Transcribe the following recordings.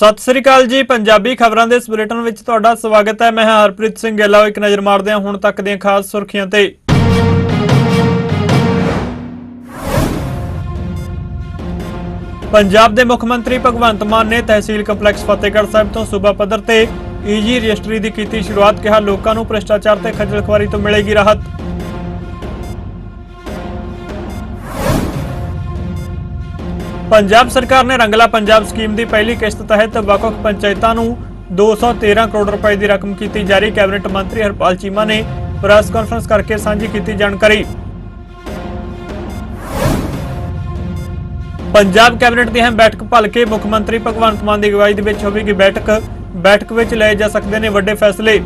ਸਤਿ ਸ੍ਰੀ ਅਕਾਲ ਜੀ, ਪੰਜਾਬੀ ਖਬਰਾਂ ਦੇ ਇਸ ਬੁਲੇਟਿਨ ਵਿੱਚ ਤੁਹਾਡਾ ਸਵਾਗਤ ਹੈ। ਮੈਂ ਹਾਂ ਹਰਪ੍ਰੀਤ ਸਿੰਘ ਗਿੱਲਾ। ਇੱਕ ਨਜ਼ਰ ਮਾਰਦੇ ਹਾਂ ਹੁਣ ਤੱਕ ਦੀਆਂ ਖਾਸ ਸੁਰਖੀਆਂ ਤੇ। ਪੰਜਾਬ ਦੇ ਮੁੱਖ ਮੰਤਰੀ ਭਗਵੰਤ ਮਾਨ ਨੇ ਤਹਿਸੀਲ ਕੰਪਲੈਕਸ ਫਤਿਹਗੜ੍ਹ ਸਾਹਿਬ ਤੋਂ ਸੂਬਾ ਪੱਧਰ ਤੇ ਈਜੀ ਰਜਿਸਟਰੀ ਦੀ ਕੀਤੀ ਸ਼ੁਰੂਆਤ ਕਿਹਾ। ਲੋਕਾਂ ਨੂੰ ਭ੍ਰਿਸ਼ਟਾਚਾਰ ਤੇ ਖੱਜਲ ਖੁਆਰੀ ਤੋਂ ਮਿਲੇਗੀ ਰਾਹਤ। ਪੰਜਾਬ ਸਰਕਾਰ ਨੇ ਰੰਗਲਾ ਪੰਜਾਬ ਸਕੀਮ ਦੀ ਪਹਿਲੀ ਕਿਸ਼ਤ ਤਹਿਤ ਵੱਖ-ਵੱਖ ਪੰਚਾਇਤਾਂ ਨੂੰ 213 ਕਰੋੜ ਰੁਪਏ ਦੀ ਰਕਮ ਕੀਤੀ ਜਾਰੀ ਕੈਬਨਿਟ ਮੰਤਰੀ ਹਰਪਾਲ ਚੀਮਾ ਨੇ ਪ੍ਰੈਸ ਕਾਨਫਰੰਸ ਕਰਕੇ ਸਾਂਝੀ ਕੀਤੀ ਜਾਣਕਾਰੀ। ਪੰਜਾਬ ਕੈਬਨਿਟ ਦੀ ਅਹਿਮ ਬੈਠਕ ਭਲਕੇ ਮੁੱਖ ਮੰਤਰੀ ਭਗਵੰਤ ਮਾਨ ਦੀ ਅਗਵਾਈ ਦੇ ਵਿੱਚ ਹੋਵੇਗੀ ਬੈਠਕ। ਬੈਠਕ ਵਿੱਚ ਲਏ ਜਾ ਸਕਦੇ ਨੇ ਵੱਡੇ ਫੈਸਲੇ।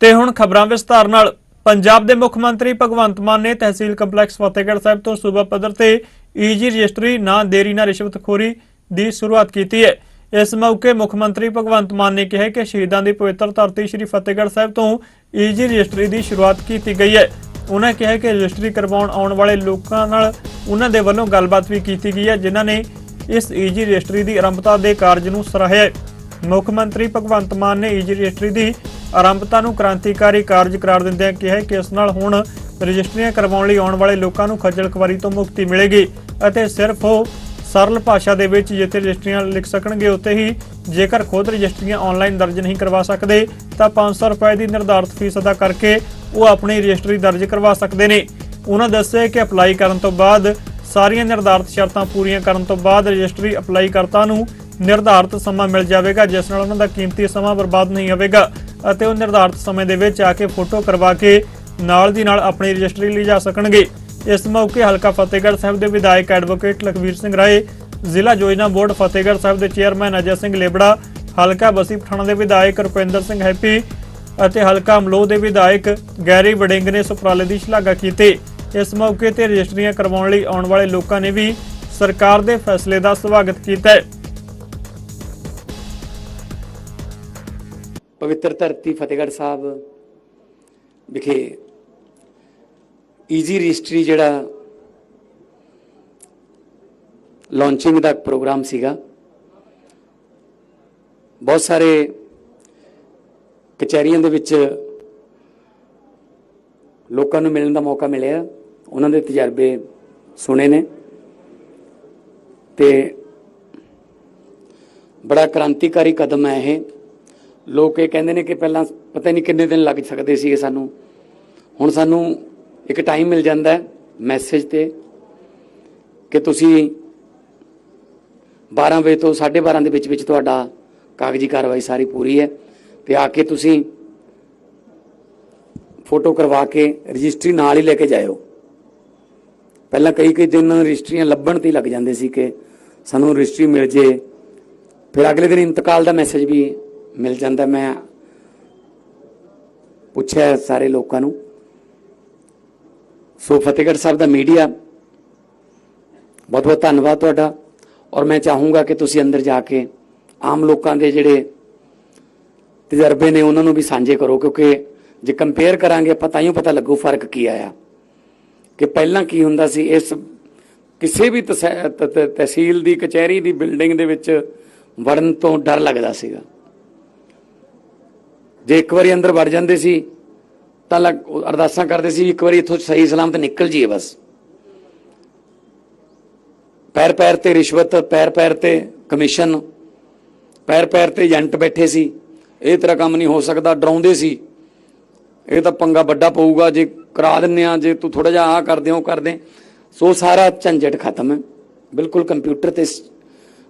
ਤੇ ਹੁਣ ਖਬਰਾਂ ਵਿਸਤਾਰ ਨਾਲ। ਪੰਜਾਬ ਦੇ ਮੁੱਖ ਮੰਤਰੀ ਭਗਵੰਤ ਮਾਨ ਨੇ ਤਹਿਸੀਲ ਕੰਪਲੈਕਸ ਫਤਿਹਗੜ੍ਹ ਸਾਹਿਬ ਤੋਂ ਸੂਬਾ ਪੱਧਰ ਤੇ ਈਜੀ ਰਜਿਸਟਰੀ, ਨਾ ਦੇਰੀ, ਨਾ ਰਿਸ਼ਵਤਖੋਰੀ ਦੀ ਸ਼ੁਰੂਆਤ ਕੀਤੀ ਹੈ। ਇਸ ਮੌਕੇ ਮੁੱਖ ਮੰਤਰੀ ਭਗਵੰਤ ਮਾਨ ਨੇ ਕਿਹਾ ਕਿ ਸ਼ਹੀਦਾਂ ਦੀ ਪਵਿੱਤਰ ਧਰਤੀ ਸ੍ਰੀ ਫਤਿਹਗੜ੍ਹ ਸਾਹਿਬ ਤੋਂ ਈਜੀ ਰਜਿਸਟਰੀ ਦੀ ਸ਼ੁਰੂਆਤ ਕੀਤੀ ਗਈ ਹੈ। ਉਹਨਾਂ ਕਿਹਾ ਕਿ ਰਜਿਸਟਰੀ ਕਰਵਾਉਣ ਆਉਣ ਵਾਲੇ ਲੋਕਾਂ ਨਾਲ ਉਹਨਾਂ ਦੇ ਵੱਲੋਂ ਗੱਲਬਾਤ ਵੀ ਕੀਤੀ ਗਈ ਹੈ, ਜਿਨ੍ਹਾਂ ਨੇ ਇਸ ਈਜੀ ਰਜਿਸਟਰੀ ਦੀ ਆਰੰਭਤਾ ਦੇ ਕਾਰਜ ਨੂੰ ਸਰਾਹਿਆ ਮੁੱਖ ਮੰਤਰੀ ਭਗਵੰਤ ਮਾਨ ਨੇ ਈਜੀ ਰਜਿਸਟਰੀ ਦੀ ਆਰੰਭਤਾ ਨੂੰ ਕ੍ਰਾਂਤੀਕਾਰੀ ਕਾਰਜ ਕਰਾਰ ਦਿੰਦਿਆਂ ਕਿਹਾ ਕਿ ਇਸ ਨਾਲ ਹੁਣ ਰਜਿਸਟਰੀਆਂ ਕਰਵਾਉਣ ਲਈ ਆਉਣ ਵਾਲੇ ਲੋਕਾਂ ਨੂੰ ਖੱਜਲ ਖੁਆਰੀ ਤੋਂ ਮੁਕਤੀ ਮਿਲੇਗੀ ਅਤੇ ਸਿਰਫ ਉਹ ਸਰਲ ਭਾਸ਼ਾ ਦੇ ਵਿੱਚ ਜਿੱਥੇ ਰਜਿਸਟਰੀਆਂ ਲਿਖ ਸਕਣਗੇ, ਉੱਥੇ ਹੀ ਜੇਕਰ ਖੁਦ ਰਜਿਸਟਰੀਆਂ ਆਨਲਾਈਨ ਦਰਜ ਨਹੀਂ ਕਰਵਾ ਸਕਦੇ, ਤਾਂ 500 ਰੁਪਏ ਦੀ ਨਿਰਧਾਰਤ ਫੀਸ ਅਦਾ ਕਰਕੇ ਉਹ ਆਪਣੀ ਰਜਿਸਟਰੀ ਦਰਜ ਕਰਵਾ ਸਕਦੇ ਨੇ। ਉਹਨਾਂ ਦੱਸਿਆ ਕਿ ਅਪਲਾਈ ਕਰਨ ਤੋਂ ਬਾਅਦ ਸਾਰੀਆਂ ਨਿਰਧਾਰਤ ਸ਼ਰਤਾਂ ਪੂਰੀਆਂ ਕਰਨ ਤੋਂ ਬਾਅਦ ਰਜਿਸਟਰੀ ਅਪਲਾਈ ਕਰਤਾ ਨੂੰ ਨਿਰਧਾਰਤ ਸਮਾਂ ਮਿਲ ਜਾਵੇਗਾ, ਜਿਸ ਨਾਲ ਉਹਨਾਂ ਦਾ ਕੀਮਤੀ ਸਮਾਂ ਬਰਬਾਦ ਨਹੀਂ ਹੋਵੇਗਾ ਅਤੇ ਉਹ ਨਿਰਧਾਰਤ ਸਮੇਂ ਦੇ ਵਿੱਚ ਆ ਕੇ ਫੋਟੋ ਕਰਵਾ ਕੇ ਨਾਲ ਦੀ ਨਾਲ ਆਪਣੀ ਰਜਿਸਟਰੀ ਲਈ ਜਾ ਸਕਣਗੇ। ਇਸ ਮੌਕੇ ਹਲਕਾ ਫਤਿਹਗੜ੍ਹ ਸਾਹਿਬ ਦੇ ਵਿਧਾਇਕ ਐਡਵੋਕੇਟ ਲਖਵੀਰ ਸਿੰਘ ਰਾਏ, ਜ਼ਿਲ੍ਹਾ ਯੋਜਨਾ ਬੋਰਡ ਫਤਿਹਗੜ੍ਹ ਸਾਹਿਬ ਦੇ ਚੇਅਰਮੈਨ ਅਜੈ ਸਿੰਘ ਲੇਬੜਾ, ਹਲਕਾ ਬਸੀ ਪਠਾਣਾ ਦੇ ਵਿਧਾਇਕ ਰੁਪਿੰਦਰ ਸਿੰਘ ਹੈਪੀ ਅਤੇ ਹਲਕਾ ਅਮਲੋਹ ਦੇ ਵਿਧਾਇਕ ਗੈਰੀ ਵੜਿੰਗ ਨੇ ਸੁਪਰਾਲੇ ਦੀ ਸ਼ਲਾਘਾ ਕੀਤੀ। ਇਸ ਮੌਕੇ ਤੇ ਰਜਿਸਟਰੀਆਂ ਕਰਵਾਉਣ ਲਈ ਆਉਣ ਵਾਲੇ ਲੋਕਾਂ ਨੇ ਵੀ ਸਰਕਾਰ ਦੇ ਫੈਸਲੇ ਦਾ ਸਵਾਗਤ ਕੀਤਾ ਹੈ। ਪਵਿੱਤਰ ਧਰਤੀ ਫਤਿਹਗੜ੍ਹ ਸਾਹਿਬ ਵਿਖੇ ਈਜ਼ੀ ਰਜਿਸਟਰੀ ਜਿਹੜਾ ਲਾਂਚਿੰਗ ਦਾ ਪ੍ਰੋਗਰਾਮ ਸੀਗਾ। ਬਹੁਤ ਸਾਰੇ ਕਚਹਿਰੀਆਂ ਦੇ ਵਿੱਚ ਲੋਕਾਂ ਨੂੰ ਮਿਲਣ ਦਾ ਮੌਕਾ ਮਿਲਿਆ। ਉਹਨਾਂ ਦੇ ਤਜਰਬੇ ਸੁਣੇ ਨੇ ਤੇ ਬੜਾ ਕ੍ਰਾਂਤੀਕਾਰੀ ਕਦਮ ਹੈ ਇਹ। ਲੋਕ ਇਹ ਕਹਿੰਦੇ ਨੇ ਕਿ ਪਹਿਲਾਂ ਪਤਾ ਨਹੀਂ ਕਿੰਨੇ ਦਿਨ ਲੱਗ ਸਕਦੇ ਸੀਗੇ ਸਾਨੂੰ। ਹੁਣ ਸਾਨੂੰ ਇੱਕ ਟਾਈਮ ਮਿਲ ਜਾਂਦਾ ਹੈ ਮੈਸੇਜ ਤੇ ਕਿ ਤੁਸੀਂ 12 ਵਜੇ ਤੋਂ 12:30 ਦੇ ਵਿੱਚ ਵਿੱਚ ਤੁਹਾਡਾ ਕਾਗਜ਼ੀ ਕਾਰਵਾਈ ਸਾਰੀ ਪੂਰੀ ਹੈ ਤੇ ਆ ਕੇ ਤੁਸੀਂ ਫੋਟੋ ਕਰਵਾ ਕੇ ਰਜਿਸਟਰੀ ਨਾਲ ਹੀ ਲੈ ਕੇ ਜਾਇਓ। ਪਹਿਲਾਂ ਕਈ ਕਈ ਦਿਨ ਰਜਿਸਟਰੀਆਂ ਲੱਭਣ ਤੇ ਹੀ ਲੱਗ ਜਾਂਦੇ ਸੀ ਕਿ ਸਾਨੂੰ ਰਜਿਸਟਰੀ ਮਿਲ ਜੇ। ਫਿਰ ਅਗਲੇ ਦਿਨ ਇੰਤਕਾਲ ਦਾ ਮੈਸੇਜ ਵੀ ਮਿਲ ਜਾਂਦਾ ਮੈਂ ਪੁੱਛਿਆ ਸਾਰੇ ਲੋਕਾਂ ਨੂੰ। ਸੋ ਫਤਿਹਗੜ੍ਹ ਸਾਹਿਬ ਦਾ ਮੀਡੀਆ ਬਹੁਤ ਬਹੁਤ ਧੰਨਵਾਦ ਤੁਹਾਡਾ। ਔਰ ਮੈਂ ਚਾਹੂੰਗਾ ਕਿ ਤੁਸੀਂ ਅੰਦਰ ਜਾ ਕੇ ਆਮ ਲੋਕਾਂ ਦੇ ਜਿਹੜੇ ਤਜਰਬੇ ਨੇ, ਉਹਨਾਂ ਨੂੰ ਵੀ ਸਾਂਝੇ ਕਰੋ, ਕਿਉਂਕਿ ਜੇ ਕੰਪੇਅਰ ਕਰਾਂਗੇ, ਆਪਾਂ ਤਾਂ ਹੀ ਪਤਾ ਲੱਗੂ ਫ਼ਰਕ ਕੀ ਆਇਆ। ਕਿ ਪਹਿਲਾਂ ਕੀ ਹੁੰਦਾ ਸੀ, ਇਸ ਕਿਸੇ ਵੀ ਤਸੈ- ਤਹਿਸੀਲ ਦੀ, ਕਚਹਿਰੀ ਦੀ ਬਿਲਡਿੰਗ ਦੇ ਵਿੱਚ ਵੜਨ ਤੋਂ ਡਰ ਲੱਗਦਾ ਸੀਗਾ। ਜੇ ਇੱਕ ਵਾਰੀ ਅੰਦਰ ਵੜ ਜਾਂਦੇ ਸੀ, ਤਾਂ ਲੱਗ- ਅਰਦਾਸਾਂ ਕਰਦੇ ਸੀ, ਇੱਕ ਵਾਰੀ ਇੱਥੋਂ ਸਹੀ ਸਲਾਮਤ ਨਿਕਲ ਜੀਏ ਬਸ। ਪੈਰ ਪੈਰ ਤੇ ਰਿਸ਼ਵਤ, ਪੈਰ ਪੈਰ ਤੇ ਕਮਿਸ਼ਨ, ਪੈਰ ਪੈਰ ਤੇ ਏਜੰਟ ਬੈਠੇ ਸੀ। ਇਹ ਤੇਰਾ ਕੰਮ ਨਹੀਂ ਹੋ ਸਕਦਾ, ਡਰਾਉਂਦੇ ਸੀ। ਇਹ ਤਾਂ ਪੰਗਾ ਵੱਡਾ ਪਊਗਾ, ਜੇ ਕਰਾ ਦਿੰਨੇ ਆ ਜੇ ਤੂੰ ਥੋੜਾ ਜਿਹਾ ਆ ਕਰਦੇ ਹੋ ਕਰਦੇ। ਸੋ ਸਾਰਾ ਝੰਜਟ ਖਤਮ। ਹੈ ਬਿਲਕੁਲ ਕੰਪਿਊਟਰ ਤੇ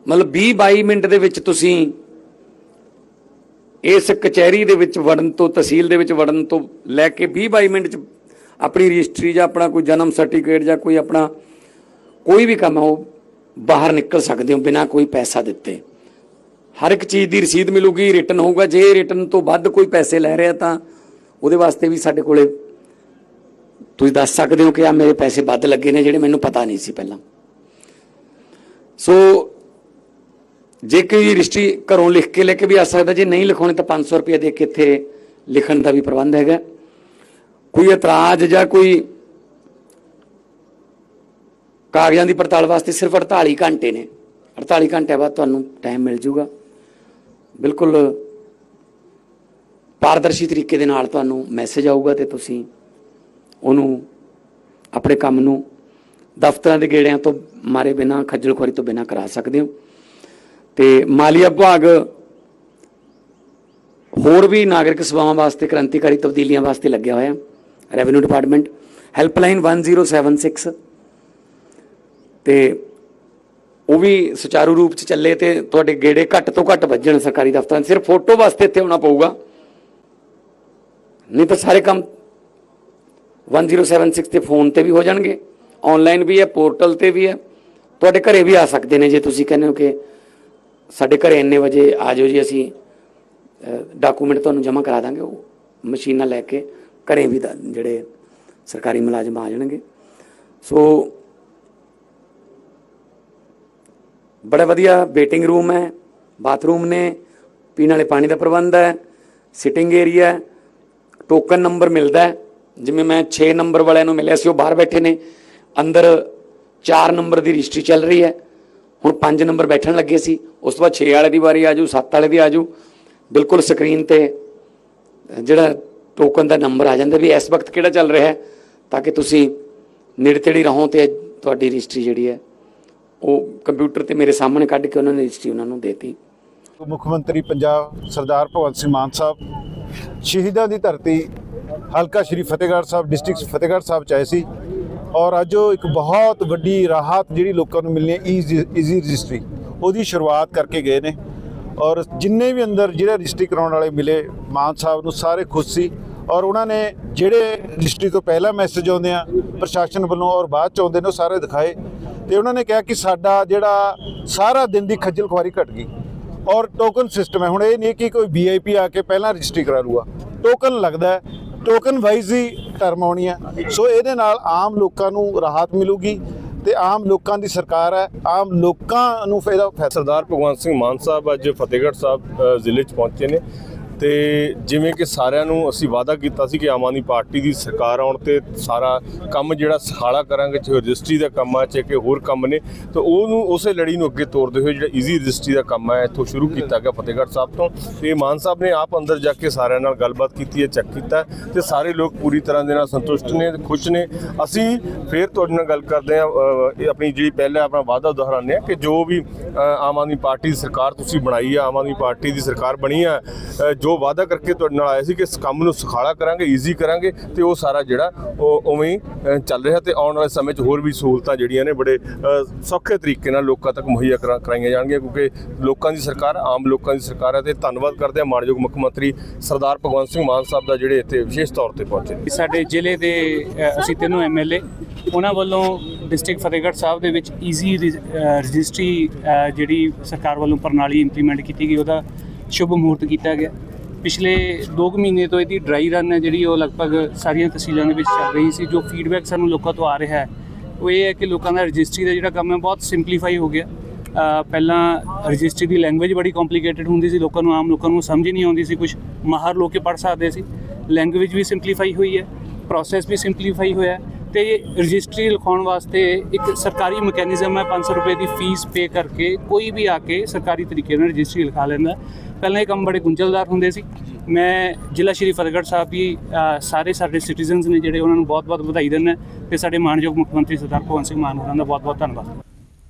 ਮਤਲਬ 20 22 ਮਿੰਟ ਦੇ ਵਿੱਚ ਤੁਸੀਂ ਇਸ ਕਚਹਿਰੀ ਦੇ ਵਿੱਚ ਵੜਨ ਤੋਂ, ਤਹਿਸੀਲ ਦੇ ਵਿੱਚ ਵੜਨ ਤੋਂ ਲੈ ਕੇ 20 22 ਮਿੰਟ ਚ ਆਪਣੀ ਰਜਿਸਟਰੀ ਜਾਂ ਆਪਣਾ ਕੋਈ ਜਨਮ ਸਰਟੀਫਿਕੇਟ ਜਾਂ ਕੋਈ ਆਪਣਾ ਕੋਈ ਵੀ ਕੰਮ ਹੈ ਉਹ ਬਾਹਰ ਨਿਕਲ ਸਕਦੇ ਹੋ ਬਿਨਾਂ ਕੋਈ ਪੈਸਾ ਦਿੱਤੇ। ਹਰ ਇੱਕ ਚੀਜ਼ ਦੀ ਰਸੀਦ ਮਿਲੂਗੀ, ਰਿਟਰਨ ਹੋਊਗਾ। ਜੇ ਰਿਟਰਨ ਤੋਂ ਵੱਧ ਕੋਈ ਪੈਸੇ ਲੈ ਰਿਹਾ ਤਾਂ ਉਹਦੇ ਵਾਸਤੇ ਵੀ ਸਾਡੇ ਕੋਲੇ ਤੁਸੀਂ ਦੱਸ ਸਕਦੇ ਹੋ ਕਿ ਆ ਮੇਰੇ ਪੈਸੇ ਵੱਧ ਲੱਗੇ ਨੇ, ਜਿਹੜੇ ਮੈਨੂੰ ਪਤਾ ਨਹੀਂ ਸੀ ਪਹਿਲਾਂ। ਸੋ ਜੇ ਕੋਈ ਰਜਿਸਟਰੀ ਘਰੋਂ ਲਿਖ ਕੇ ਲੈ ਕੇ ਵੀ ਆ ਸਕਦਾ, ਜੇ ਨਹੀਂ ਲਿਖਾਉਣੇ ਤਾਂ 500 ਰੁਪਏ ਦੇ ਕੇ ਇੱਥੇ ਲਿਖਣ ਦਾ ਵੀ ਪ੍ਰਬੰਧ ਹੈਗਾ। ਕੋਈ ਇਤਰਾਜ਼ ਜਾਂ ਕੋਈ ਕਾਗਜ਼ਾਂ ਦੀ ਪੜਤਾਲ ਵਾਸਤੇ ਸਿਰਫ 48 ਘੰਟੇ ਨੇ। 48 ਘੰਟੇ ਬਾਅਦ ਤੁਹਾਨੂੰ ਟਾਈਮ ਮਿਲ ਜਾਊਗਾ। ਬਿਲਕੁਲ ਪਾਰਦਰਸ਼ੀ ਤਰੀਕੇ ਦੇ ਨਾਲ ਤੁਹਾਨੂੰ ਮੈਸੇਜ ਆਊਗਾ ਤੇ ਤੁਸੀਂ ਉਹਨੂੰ ਆਪਣੇ ਕੰਮ ਨੂੰ ਦਫ਼ਤਰਾਂ ਦੇ ਗੇੜਿਆਂ ਤੋਂ ਮਾਰੇ ਬਿਨਾ, ਖੱਜਲ ਖੁਆਰੀ ਤੋਂ ਬਿਨਾ ਕਰਾ ਸਕਦੇ ਹੋ। ਤੇ ਮਾਲੀਆ ਵਿਭਾਗ ਹੋਰ ਵੀ ਨਾਗਰਿਕ ਸੇਵਾਵਾਂ ਵਾਸਤੇ ਕ੍ਰਾਂਤੀਕਾਰੀ ਤਬਦੀਲੀਆਂ ਵਾਸਤੇ ਲੱਗਿਆ ਹੋਇਆ ਰੈਵਨਿਊ ਡਿਪਾਰਟਮੈਂਟ ਹੈਲਪਲਾਈਨ 1076 ਤੇ ਉਹ ਵੀ ਸੁਚਾਰੂ ਰੂਪ ਚ ਚੱਲੇ ਤੇ ਤੁਹਾਡੇ ਗੇੜੇ ਘੱਟ ਤੋਂ ਘੱਟ ਵੱਜਣ ਸਰਕਾਰੀ ਦਫ਼ਤਰਾਂ 'ਚ। ਸਿਰਫ ਫੋਟੋ ਵਾਸਤੇ ਇੱਥੇ ਆਉਣਾ ਪਊਗਾ। ਨਹੀਂ ਤਾਂ ਸਾਰੇ ਕੰਮ 1076 ਤੇ ਫੋਨ ਤੇ ਵੀ ਹੋ ਜਾਣਗੇ। ਆਨਲਾਈਨ ਵੀ ਹੈ, ਪੋਰਟਲ ਤੇ ਵੀ ਹੈ। ਤੁਹਾਡੇ ਘਰੇ ਵੀ ਆ ਸਕਦੇ ਨੇ ਜੇ ਤੁਸੀਂ ਕਹਿੰਦੇ ਹੋ ਕਿ ਸਾਡੇ ਘਰੇ ਇੰਨੇ ਵਜੇ ਆ ਜਾਓ ਜੀ ਅਸੀਂ ਡਾਕੂਮੈਂਟ ਤੁਹਾਨੂੰ ਜਮ੍ਹਾਂ ਕਰਾ ਦਾਂਗੇ, ਉਹ ਮਸ਼ੀਨਾਂ ਲੈ ਕੇ ਘਰੇ ਵੀ ਜਿਹੜੇ ਸਰਕਾਰੀ ਮੁਲਾਜ਼ਮ ਆ ਜਾਣਗੇ। ਸੋ ਬੜਾ ਵਧੀਆ ਵੇਟਿੰਗ ਰੂਮ ਹੈ ਬਾਥਰੂਮ ਨੇ, ਪੀਣ ਵਾਲੇ ਪਾਣੀ ਦਾ ਪ੍ਰਬੰਧ ਹੈ ਸਿਟਿੰਗ ਏਰੀਆ ਟੋਕਨ ਨੰਬਰ ਮਿਲਦਾ ਹੈ, ਜਿਵੇਂ ਮੈਂ 6 ਨੰਬਰ ਵਾਲਿਆਂ ਨੂੰ ਮਿਲਿਆ ਸੀ, ਉਹ ਬਾਹਰ ਬੈਠੇ ਨੇ, ਅੰਦਰ 4 ਨੰਬਰ ਦੀ ਰਜਿਸਟਰੀ ਚੱਲ ਰਹੀ ਹੈ। ਹੁਣ 5 ਨੰਬਰ ਬੈਠਣ ਲੱਗੇ ਸੀ, ਉਸ ਤੋਂ ਬਾਅਦ 6 ਵਾਲੇ ਦੀ ਵਾਰੀ ਆਜੂ 7 ਵਾਲੇ ਦੀ ਆਜੂ ਬਿਲਕੁਲ ਸਕਰੀਨ ਤੇ, ਜਿਹੜਾ ਟੋਕਨ ਦਾ ਨੰਬਰ ਆ ਜਾਂਦਾ ਵੀ ਇਸ ਵਕਤ ਕਿਹੜਾ ਚੱਲ ਰਿਹਾ ਹੈ, ਤਾਂ ਕਿ ਤੁਸੀਂ ਨੇੜੇ ਤੇੜੇ ਰਹੋ ਤੇ ਤੁਹਾਡੀ ਰਜਿਸਟਰੀ ਜਿਹੜੀ ਹੈ, ਉਹ ਕੰਪਿਊਟਰ ਤੇ ਮੇਰੇ ਸਾਹਮਣੇ ਕੱਢ ਕੇ ਉਹਨਾਂ ਨੇ ਰਜਿਸਟਰੀ ਉਹਨਾਂ ਨੂੰ ਦੇਤੀ। ਮੁੱਖ ਮੰਤਰੀ ਪੰਜਾਬ ਸਰਦਾਰ ਭਗਵੰਤ ਸਿੰਘ ਮਾਨ ਸਾਹਿਬ, ਸ਼ਹੀਦਾਂ ਦੀ ਧਰਤੀ ਹਲਕਾ ਸ਼੍ਰੀ ਫਤਿਹਗੜ੍ਹ ਸਾਹਿਬ ਡਿਸਟ੍ਰਿਕਟ ਫਤਿਹਗੜ੍ਹ ਸਾਹਿਬ ਚ ਆਏ ਸੀ। ਔਰ ਅੱਜ ਉਹ ਇੱਕ ਬਹੁਤ ਵੱਡੀ ਰਾਹਤ ਜਿਹੜੀ ਲੋਕਾਂ ਨੂੰ ਮਿਲਣੀ ਹੈ ਈਜ਼ੀ ਰਜਿਸਟਰੀ। ਉਹਦੀ ਸ਼ੁਰੂਆਤ ਕਰਕੇ ਗਏ ਨੇ। ਔਰ ਜਿੰਨੇ ਵੀ ਅੰਦਰ ਜਿਹੜੇ ਰਜਿਸਟਰੀ ਕਰਾਉਣ ਵਾਲੇ ਮਿਲੇ, ਮਾਨ ਸਾਹਿਬ ਨੂੰ ਸਾਰੇ ਖੁਸ਼ ਸੀ। ਔਰ ਉਹਨਾਂ ਨੇ ਜਿਹੜੇ ਰਜਿਸਟਰੀ ਤੋਂ ਪਹਿਲਾਂ ਮੈਸੇਜ ਆਉਂਦੇ ਆ, ਪ੍ਰਸ਼ਾਸਨ ਵੱਲੋਂ ਔਰ ਬਾਅਦ ਚ ਆਉਂਦੇ ਨੇ, ਉਹ ਸਾਰੇ ਦਿਖਾਏ। ਤੇ ਉਹਨਾਂ ਨੇ ਕਿਹਾ ਕਿ ਸਾਡਾ ਜਿਹੜਾ ਸਾਰਾ ਦਿਨ ਦੀ ਖੱਜਲ ਖੁਆਰੀ ਘਟ ਗਈ। ਔਰ ਟੋਕਨ ਸਿਸਟਮ ਹੈ। ਹੁਣ ਇਹ ਨਹੀਂ ਕਿ ਕੋਈ ਵੀਆਈਪੀ ਆ ਕੇ ਪਹਿਲਾਂ ਰਜਿਸਟਰੀ ਕਰਾ ਲੂਗਾ ਟੋਕਨ ਲੱਗਦਾ ਟੋਕਨ ਵਾਈਜ਼ ਹੀ ਟਰਮ ਆਉਣੀ ਹੈ ਸੋ ਇਹਦੇ ਨਾਲ ਆਮ ਲੋਕਾਂ ਨੂੰ ਰਾਹਤ ਮਿਲੂਗੀ ਤੇ ਆਮ ਲੋਕਾਂ ਦੀ ਸਰਕਾਰ ਹੈ। ਆਮ ਲੋਕਾਂ ਨੂੰ ਫਾਇਦਾ ਸਰਦਾਰ ਭਗਵੰਤ ਸਿੰਘ ਮਾਨ ਸਾਹਿਬ ਅੱਜ ਫਤਿਹਗੜ੍ਹ ਸਾਹਿਬ ਜ਼ਿਲ੍ਹੇ 'ਚ ਪਹੁੰਚੇ ਨੇ। ਤੇ ਜਿਵੇਂ ਕਿ ਸਾਰਿਆਂ ਨੂੰ ਅਸੀਂ ਵਾਅਦਾ ਕੀਤਾ ਸੀ ਕਿ ਆਮ ਆਦਮੀ ਪਾਰਟੀ ਦੀ ਸਰਕਾਰ ਆਉਣ ਤੇ ਸਾਰਾ ਕੰਮ ਜਿਹੜਾ ਸਖਾਲਾ ਕਰਾਂਗੇ, ਚਾਹੇ ਰਜਿਸਟਰੀ ਦਾ ਕੰਮ ਆ, ਚਾਹੇ ਕਿ ਹੋਰ ਕੰਮ ਨੇ, ਤਾਂ ਉਹਨੂੰ ਉਸੇ ਲੜੀ ਨੂੰ ਅੱਗੇ ਤੋਰਦੇ ਹੋਏ ਜਿਹੜਾ ਈਜ਼ੀ ਰਜਿਸਟਰੀ ਦਾ ਕੰਮ ਹੈ ਇੱਥੋਂ ਸ਼ੁਰੂ ਕੀਤਾ ਗਿਆ ਫਤਿਹਗੜ੍ਹ ਸਾਹਿਬ ਤੋਂ। ਤੇ ਮਾਨ ਸਾਹਿਬ ਨੇ ਆਪ ਅੰਦਰ ਜਾ ਕੇ ਸਾਰਿਆਂ ਨਾਲ ਗੱਲਬਾਤ ਕੀਤੀ ਹੈ ਚੈੱਕ ਕੀਤਾ ਹੈ, ਤੇ ਸਾਰੇ ਲੋਕ ਪੂਰੀ ਤਰ੍ਹਾਂ ਦੇ ਨਾਲ ਸੰਤੁਸ਼ਟ ਨੇ, ਖੁਸ਼ ਨੇ। ਅਸੀਂ ਫੇਰ ਤੁਹਾਡੇ ਨਾਲ ਗੱਲ ਕਰਦੇ ਹਾਂ ਆਪਣੀ ਜਿਹੜੀ ਪਹਿਲਾਂ ਆਪਣਾ ਵਾਅਦਾ ਦੁਹਰਾਉਂਦੇ ਆ ਕਿ ਜੋ ਵੀ ਆਮ ਆਦਮੀ ਪਾਰਟੀ ਦੀ ਸਰਕਾਰ ਤੁਸੀਂ ਬਣਾਈ ਆ, ਆਮ ਆਦਮੀ ਪਾਰਟੀ ਦੀ ਸਰਕਾਰ ਬਣੀ ਆ ਜੋ ਜੋ ਵਾਅਦਾ ਕਰਕੇ ਤੁਹਾਡੇ ਨਾਲ ਆਏ ਸੀ ਕਿ ਇਸ ਕੰਮ ਨੂੰ ਸੁਖਾਲਾ ਕਰਾਂਗੇ ਈਜ਼ੀ ਕਰਾਂਗੇ ਤੇ ਉਹ ਸਾਰਾ ਜਿਹੜਾ ਉਹ ਉਵੇਂ ਹੀ ਚੱਲ ਰਿਹਾ ਤੇ ਆਉਣ ਵਾਲੇ ਸਮੇਂ 'ਚ ਹੋਰ ਵੀ ਸਹੂਲਤਾਂ ਜਿਹੜੀਆਂ ਨੇ ਬੜੇ ਸੌਖੇ ਤਰੀਕੇ ਨਾਲ ਲੋਕਾਂ ਤੱਕ ਮੁਹੱਈਆ ਕਰਾ- ਕਰਾਈਆਂ ਜਾਣਗੀਆਂ ਕਿਉਂਕਿ ਲੋਕਾਂ ਦੀ ਸਰਕਾਰ ਆਮ ਲੋਕਾਂ ਦੀ ਸਰਕਾਰ ਹੈ ਤੇ ਧੰਨਵਾਦ ਕਰਦੇ ਹਾਂ ਮਾਨਯੋਗ ਮੁੱਖ ਮੰਤਰੀ ਸਰਦਾਰ ਭਗਵੰਤ ਸਿੰਘ ਮਾਨ ਸਾਹਿਬ ਦਾ ਜਿਹੜੇ ਇੱਥੇ ਵਿਸ਼ੇਸ਼ ਤੌਰ ਤੇ ਪਹੁੰਚੇ ਸਾਡੇ ਜ਼ਿਲ੍ਹੇ ਦੇ ਅਸੀਂ ਤਿੰਨੋਂ ਐਮਐਲਏ ਉਹਨਾਂ ਵੱਲੋਂ ਡਿਸਟ੍ਰਿਕਟ ਫਤਿਹਗੜ੍ਹ ਸਾਹਿਬ ਦੇ ਵਿੱਚ ਈਜ਼ੀ ਰਜਿਸਟਰੀ ਜਿਹੜੀ ਸਰਕਾਰ ਵੱਲੋਂ ਪ੍ਰਣਾਲੀ ਇੰਪਲੀਮੈਂਟ ਕੀਤੀ ਗਈ, ਉਹਦਾ ਸ਼ੁਭ ਮਹੂਰਤ ਕੀਤਾ ਗਿਆ। ਪਿਛਲੇ 2 ਮਹੀਨੇ ਤੋਂ ਇਹਦੀ ਡਰਾਈ ਰਨ ਹੈ ਜਿਹੜੀ ਉਹ ਲਗਭਗ ਸਾਰੀਆਂ ਤਹਿਸੀਲਾਂ ਦੇ ਵਿੱਚ ਚੱਲ ਰਹੀ ਸੀ, ਜੋ ਫੀਡਬੈਕ ਸਾਨੂੰ ਲੋਕਾਂ ਤੋਂ ਆ ਰਿਹਾ ਹੈ। ਉਹ ਇਹ ਹੈ ਕਿ ਲੋਕਾਂ ਦਾ ਰਜਿਸਟਰੀ ਦਾ ਜਿਹੜਾ ਕੰਮ ਹੈ ਬਹੁਤ ਸਿੰਪਲੀਫਾਈ ਹੋ ਗਿਆ। ਪਹਿਲਾਂ ਰਜਿਸਟਰੀ ਦੀ ਲੈਂਗੁਏਜ ਬੜੀ ਕੰਪਲਿਕੇਟਡ ਹੁੰਦੀ ਸੀ, ਲੋਕਾਂ ਨੂੰ ਆਮ ਲੋਕਾਂ ਨੂੰ ਸਮਝ ਹੀ ਨਹੀਂ ਆਉਂਦੀ ਸੀ ਕੁਝ ਮਾਹਰ ਲੋਕ ਕੇ ਪੜ੍ਹ ਸਕਦੇ ਸੀ। ਲੈਂਗੁਏਜ ਵੀ ਸਿੰਪਲੀਫਾਈ ਹੋਈ ਹੈ ਪ੍ਰੋਸੈਸ ਵੀ ਸਿੰਪਲੀਫਾਈ ਹੋਇਆ ਹੈ ਤੇ ਰਜਿਸਟਰੀ ਲਿਖਾਉਣ ਵਾਸਤੇ ਇੱਕ ਸਰਕਾਰੀ ਮੈਕੈਨਿਜ਼ਮ ਹੈ 500 ਰੁਪਏ ਦੀ ਫੀਸ ਪੇ ਕਰਕੇ ਕੋਈ ਵੀ ਆ ਕੇ ਸਰਕਾਰੀ ਤਰੀਕੇ ਨਾਲ ਰਜਿਸਟਰੀ ਲਿਖਾ ਲੈਂਦਾ। ਪਹਿਲਾਂ ਇਹ ਕੰਮ ਬੜੇ ਗੁੰਝਲਦਾਰ ਹੁੰਦੇ ਸੀ। ਮੈਂ ਜ਼ਿਲ੍ਹਾ ਸ਼੍ਰੀ ਫਤਿਹਗੜ੍ਹ ਸਾਹਿਬ ਅ, ਸਾਰੇ ਸਾਡੇ ਸਿਟੀਜ਼ਨਸ ਨੇ ਜਿਹੜੇ ਉਹਨਾਂ ਨੂੰ ਬਹੁਤ-ਬਹੁਤ ਵਧਾਈ ਦਿੰਦਾ ਤੇ ਸਾਡੇ ਮਾਨਯੋਗ ਮੁੱਖ ਮੰਤਰੀ ਸਰਦਾਰ ਭਗਵੰਤ ਸਿੰਘ ਮਾਨ ਹੋਰਾਂ ਦਾ ਬਹੁਤ-ਬਹੁਤ ਧੰਨਵਾਦ।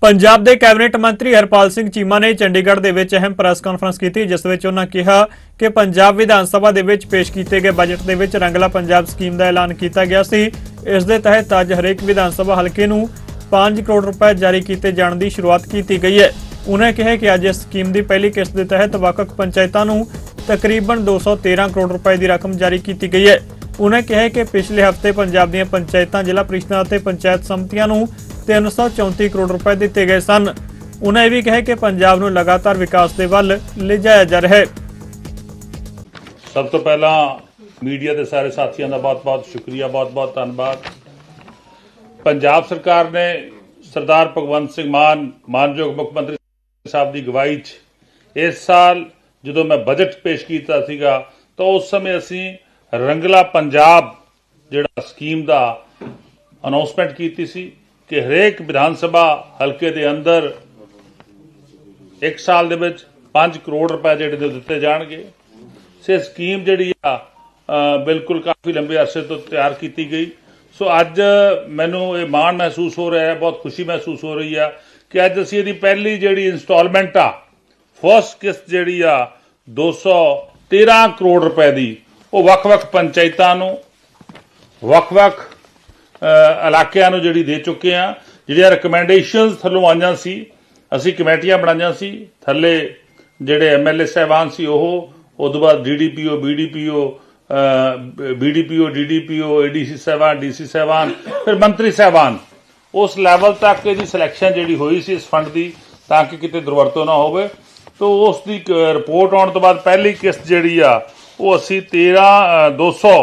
ਪੰਜਾਬ ਦੇ ਕੈਬਨਿਟ ਮੰਤਰੀ ਹਰਪਾਲ ਸਿੰਘ ਚੀਮਾ ਨੇ ਚੰਡੀਗੜ੍ਹ ਦੇ ਵਿੱਚ ਅਹਿਮ ਪ੍ਰੈਸ ਕਾਨਫਰੰਸ ਕੀਤੀ ਜਿਸ ਵਿੱਚ ਉਹਨਾਂ ਕਿਹਾ ਕਿ ਪੰਜਾਬ ਵਿਧਾਨ ਸਭਾ ਦੇ ਵਿੱਚ ਪੇਸ਼ ਕੀਤੇ ਗਏ ਬਜਟ ਦੇ ਵਿੱਚ ਰੰਗਲਾ ਪੰਜਾਬ ਸਕੀਮ ਦਾ ਐਲਾਨ ਕੀਤਾ ਗਿਆ ਸੀ। ਇਸ ਦੇ ਤਹਿਤ ਅੱਜ ਹਰੇਕ ਵਿਧਾਨ ਸਭਾ ਹਲਕੇ ਨੂੰ 5 ਕਰੋੜ ਰੁਪਏ ਜਾਰੀ ਕੀਤੇ ਜਾਣ ਦੀ ਸ਼ੁਰੂਆਤ ਕੀਤੀ ਗਈ ਹੈ। ਉਹਨਾਂ ਕਿਹਾ ਕਿ ਅੱਜ ਇਸ ਸਕੀਮ ਦੀ ਪਹਿਲੀ ਕਿਸ਼ਤ ਦੇ ਤਹਿਤ ਵੱਖ-ਵੱਖ ਪੰਚਾਇਤਾਂ ਨੂੰ ਤਕਰੀਬਨ 213 ਕਰੋੜ ਰੁਪਏ ਦੀ ਰਕਮ ਜਾਰੀ ਕੀਤੀ ਗਈ ਹੈ। ਉਹਨਾਂ ਕਿਹਾ ਕਿ ਪਿਛਲੇ ਹਫ਼ਤੇ ਪੰਜਾਬ ਦੀਆਂ ਪੰਚਾਇਤਾਂ, ਜ਼ਿਲ੍ਹਾ ਪ੍ਰੀਸ਼ਦਾਂ ਅਤੇ ਪੰਚਾਇਤ ਸਮਤੀਆਂ ਨੂੰ 334 ਕਰੋੜ ਰੁਪਏ ਦਿੱਤੇ ਗਏ ਸਨ। ਉਹਨਾਂ ਇਹ ਵੀ ਕਿਹਾ ਕਿ ਪੰਜਾਬ ਨੂੰ ਲਗਾਤਾਰ ਵਿਕਾਸ ਦੇ ਵੱਲ ਲਿਜਾਇਆ ਜਾ ਰਿਹਾ ਹੈ। ਸਭ ਤੋਂ ਪਹਿਲਾਂ ਮੀਡੀਆ ਦੇ ਸਾਰੇ ਸਾਥੀਆਂ ਦਾ ਬਹੁਤ-ਬਹੁਤ ਸ਼ੁਕਰੀਆ, ਬਹੁਤ-ਬਹੁਤ ਧੰਨਵਾਦ। ਪੰਜਾਬ ਸਰਕਾਰ ਨੇ ਸਰਦਾਰ ਭਗਵੰਤ ਸਿੰਘ ਮਾਨ, ਮਾਨਯੋਗ ਮੁੱਖ ਮੰਤਰੀ ਸਾਹਿਬ ਦੀ ਅਗਵਾਈ 'ਚ। ਇਸ ਸਾਲ ਜਦੋਂ ਮੈਂ ਬਜਟ ਪੇਸ਼ ਕੀਤਾ ਸੀਗਾ, ਤਾਂ ਉਸ ਸਮੇਂ ਅਸੀਂ ਰੰਗਲਾ ਪੰਜਾਬ ਜਿਹੜਾ ਸਕੀਮ ਦਾ ਅਨਾਉਂਸਮੈਂਟ ਕੀਤੀ ਸੀ ਕਿ ਹਰੇਕ ਵਿਧਾਨ ਸਭਾ ਹਲਕੇ ਦੇ ਅੰਦਰ ਇੱਕ ਸਾਲ ਦੇ ਵਿੱਚ 5 ਕਰੋੜ ਰੁਪਏ ਜਿਹੜੇ ਦਿੱਤੇ ਜਾਣਗੇ। ਸੇ ਸਕੀਮ ਜਿਹੜੀ ਆ ਬਿਲਕੁਲ ਕਾਫੀ ਲੰਬੇ ਅਰਸੇ ਤੋਂ ਤਿਆਰ ਕੀਤੀ ਗਈ। ਸੋ ਅੱਜ ਮੈਨੂੰ ਇਹ ਮਾਣ ਮਹਿਸੂਸ ਹੋ ਰਿਹਾ ਹੈ, ਬਹੁਤ ਖੁਸ਼ੀ ਮਹਿਸੂਸ ਹੋ ਰਹੀ ਹੈ ਕਿ ਅੱਜ ਅਸੀਂ ਇਹਦੀ ਪਹਿਲੀ ਜਿਹੜੀ ਇਨਸਟਾਲਮੈਂਟ ਆ ਫਸਟ ਕਿਸ਼ਤ ਜਿਹੜੀ ਆ 213 ਕਰੋੜ ਰੁਪਏ ਦੀ। ਉਹ ਵੱਖ-ਵੱਖ ਪੰਚਾਇਤਾਂ ਨੂੰ ਵੱਖ-ਵੱਖ ਇਲਾਕਿਆਂ ਨੂੰ ਜਿਹੜੀ ਦੇ ਚੁੱਕੇ ਆ। ਜਿਹੜੀਆਂ ਰეკਮੈਂਡੇਸ਼ਨਸ ਥੱਲੋਂ ਆਈਆਂ ਸੀ, ਅਸੀਂ ਕਮੇਟੀਆਂ ਬਣਾਈਆਂ ਸੀ। ਥੱਲੇ ਜਿਹੜੇ ਐਮਐਲਏ ਸਹਿਬਾਨ ਸੀ ਉਹ ਉਦੋਂ ਬਾਅਦ DDPO BDPO BDPO DDPO ADC ਸਹਿਬਾਨ ਡੀਸੀ ਸਹਿਬਾਨ, ਫਿਰ ਮੰਤਰੀ ਸਹਿਬਾਨ। ਉਸ ਲੈਵਲ ਤੱਕ ਇਹਦੀ ਸਿਲੈਕਸ਼ਨ ਜਿਹੜੀ ਹੋਈ ਸੀ ਇਸ ਫੰਡ ਦੀ ਤਾਂ ਕਿ ਕਿਤੇ ਦੁਰਵਰਤੋਂ ਨਾ ਹੋਵੇ। ਤੋ ਉਸ ਦੀ ਰਿਪੋਰਟ ਆਉਣ ਤੋਂ ਬਾਅਦ ਪਹਿਲੀ ਕਿਸ਼ਤ ਜਿਹੜੀ ਆ ਉਹ ਅਸੀਂ 13 ਅ, 200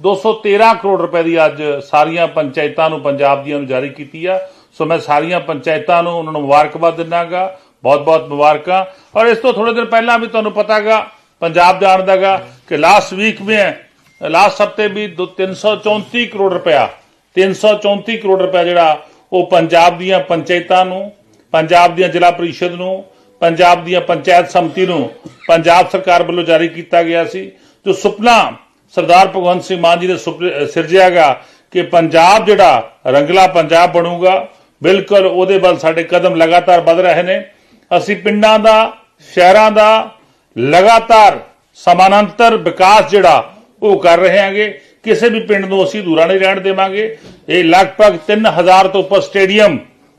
213 ਕਰੋੜ ਰੁਪਏ ਦੀ ਅੱਜ ਸਾਰੀਆਂ ਪੰਚਾਇਤਾਂ ਨੂੰ ਪੰਜਾਬ ਦੀਆਂ ਨੂੰ ਜਾਰੀ ਕੀਤੀ ਆ। ਸੋ ਮੈਂ ਸਾਰੀਆਂ ਪੰਚਾਇਤਾਂ ਨੂੰ ਉਹਨਾਂ ਨੂੰ ਮੁਬਾਰਕਬਾਦ ਦਿੰਦਾਗਾ ਬਹੁਤ ਬਹੁਤ ਮੁਬਾਰਕਾਂ। ਔਰ ਇਸ ਤੋਂ ਥੋੜੇ ਦਿਨ ਪਹਿਲਾਂ ਵੀ ਤੁਹਾਨੂੰ ਪਤਾਗਾ ਪੰਜਾਬ ਜਾਣਦਾਗਾ ਕਿ ਲਾਸਟ ਵੀਕ में ਲਾਸਟ ਹਫ਼ਤੇ ਵੀ ਦੋ 334 ਕਰੋੜ ਰੁਪਇਆ 334 ਕਰੋੜ ਰੁਪਇਆ ਜਿਹੜਾ ਉਹ ਪੰਜਾਬ ਦੀਆਂ ਪੰਚਾਇਤਾਂ ਨੂੰ, ਪੰਜਾਬ ਦੀਆਂ ਜ਼ਿਲ੍ਹਾ ਪ੍ਰੀਸ਼ਦ ਨੂੰ, ਪੰਜਾਬ ਦੀਆਂ ਪੰਚਾਇਤ ਸਮਿਤੀ ਨੂੰ ਪੰਜਾਬ ਸਰਕਾਰ ਵੱਲੋਂ ਜਾਰੀ ਕੀਤਾ ਗਿਆ ਸੀ। ਜੋ ਸੁਪਨਾ ਸਰਦਾਰ ਭਗਵੰਤ ਸਿੰਘ ਮਾਨ ਜੀ ਨੇ ਸੁਪਨੇ- ਸਿਰਜਿਆ ਗਾ ਕਿ ਪੰਜਾਬ ਜਿਹੜਾ ਰੰਗਲਾ ਪੰਜਾਬ ਬਣੂਗਾ, ਬਿਲਕੁਲ ਉਹਦੇ ਵੱਲ ਸਾਡੇ ਕਦਮ ਲਗਾਤਾਰ ਵਧ ਰਹੇ ਨੇ। ਅਸੀਂ ਪਿੰਡਾਂ ਦਾ, ਸ਼ਹਿਰਾਂ ਦਾ ਲਗਾਤਾਰ ਸਮਾਨਾਂਤਰ ਵਿਕਾਸ ਜਿਹੜਾ ਉਹ ਕਰ ਰਹੇ ਹਾਂਗੇ। ਕਿਸੇ ਵੀ ਪਿੰਡ ਨੂੰ ਅਸੀਂ ਦੂਰਾ ਨਹੀਂ ਰਹਿਣ ਦੇਵਾਂਗੇ। ਇਹ ਲਗਭਗ 3000 ਤੋਂ ਉੱਪਰ ਸਟੇਡੀਅਮ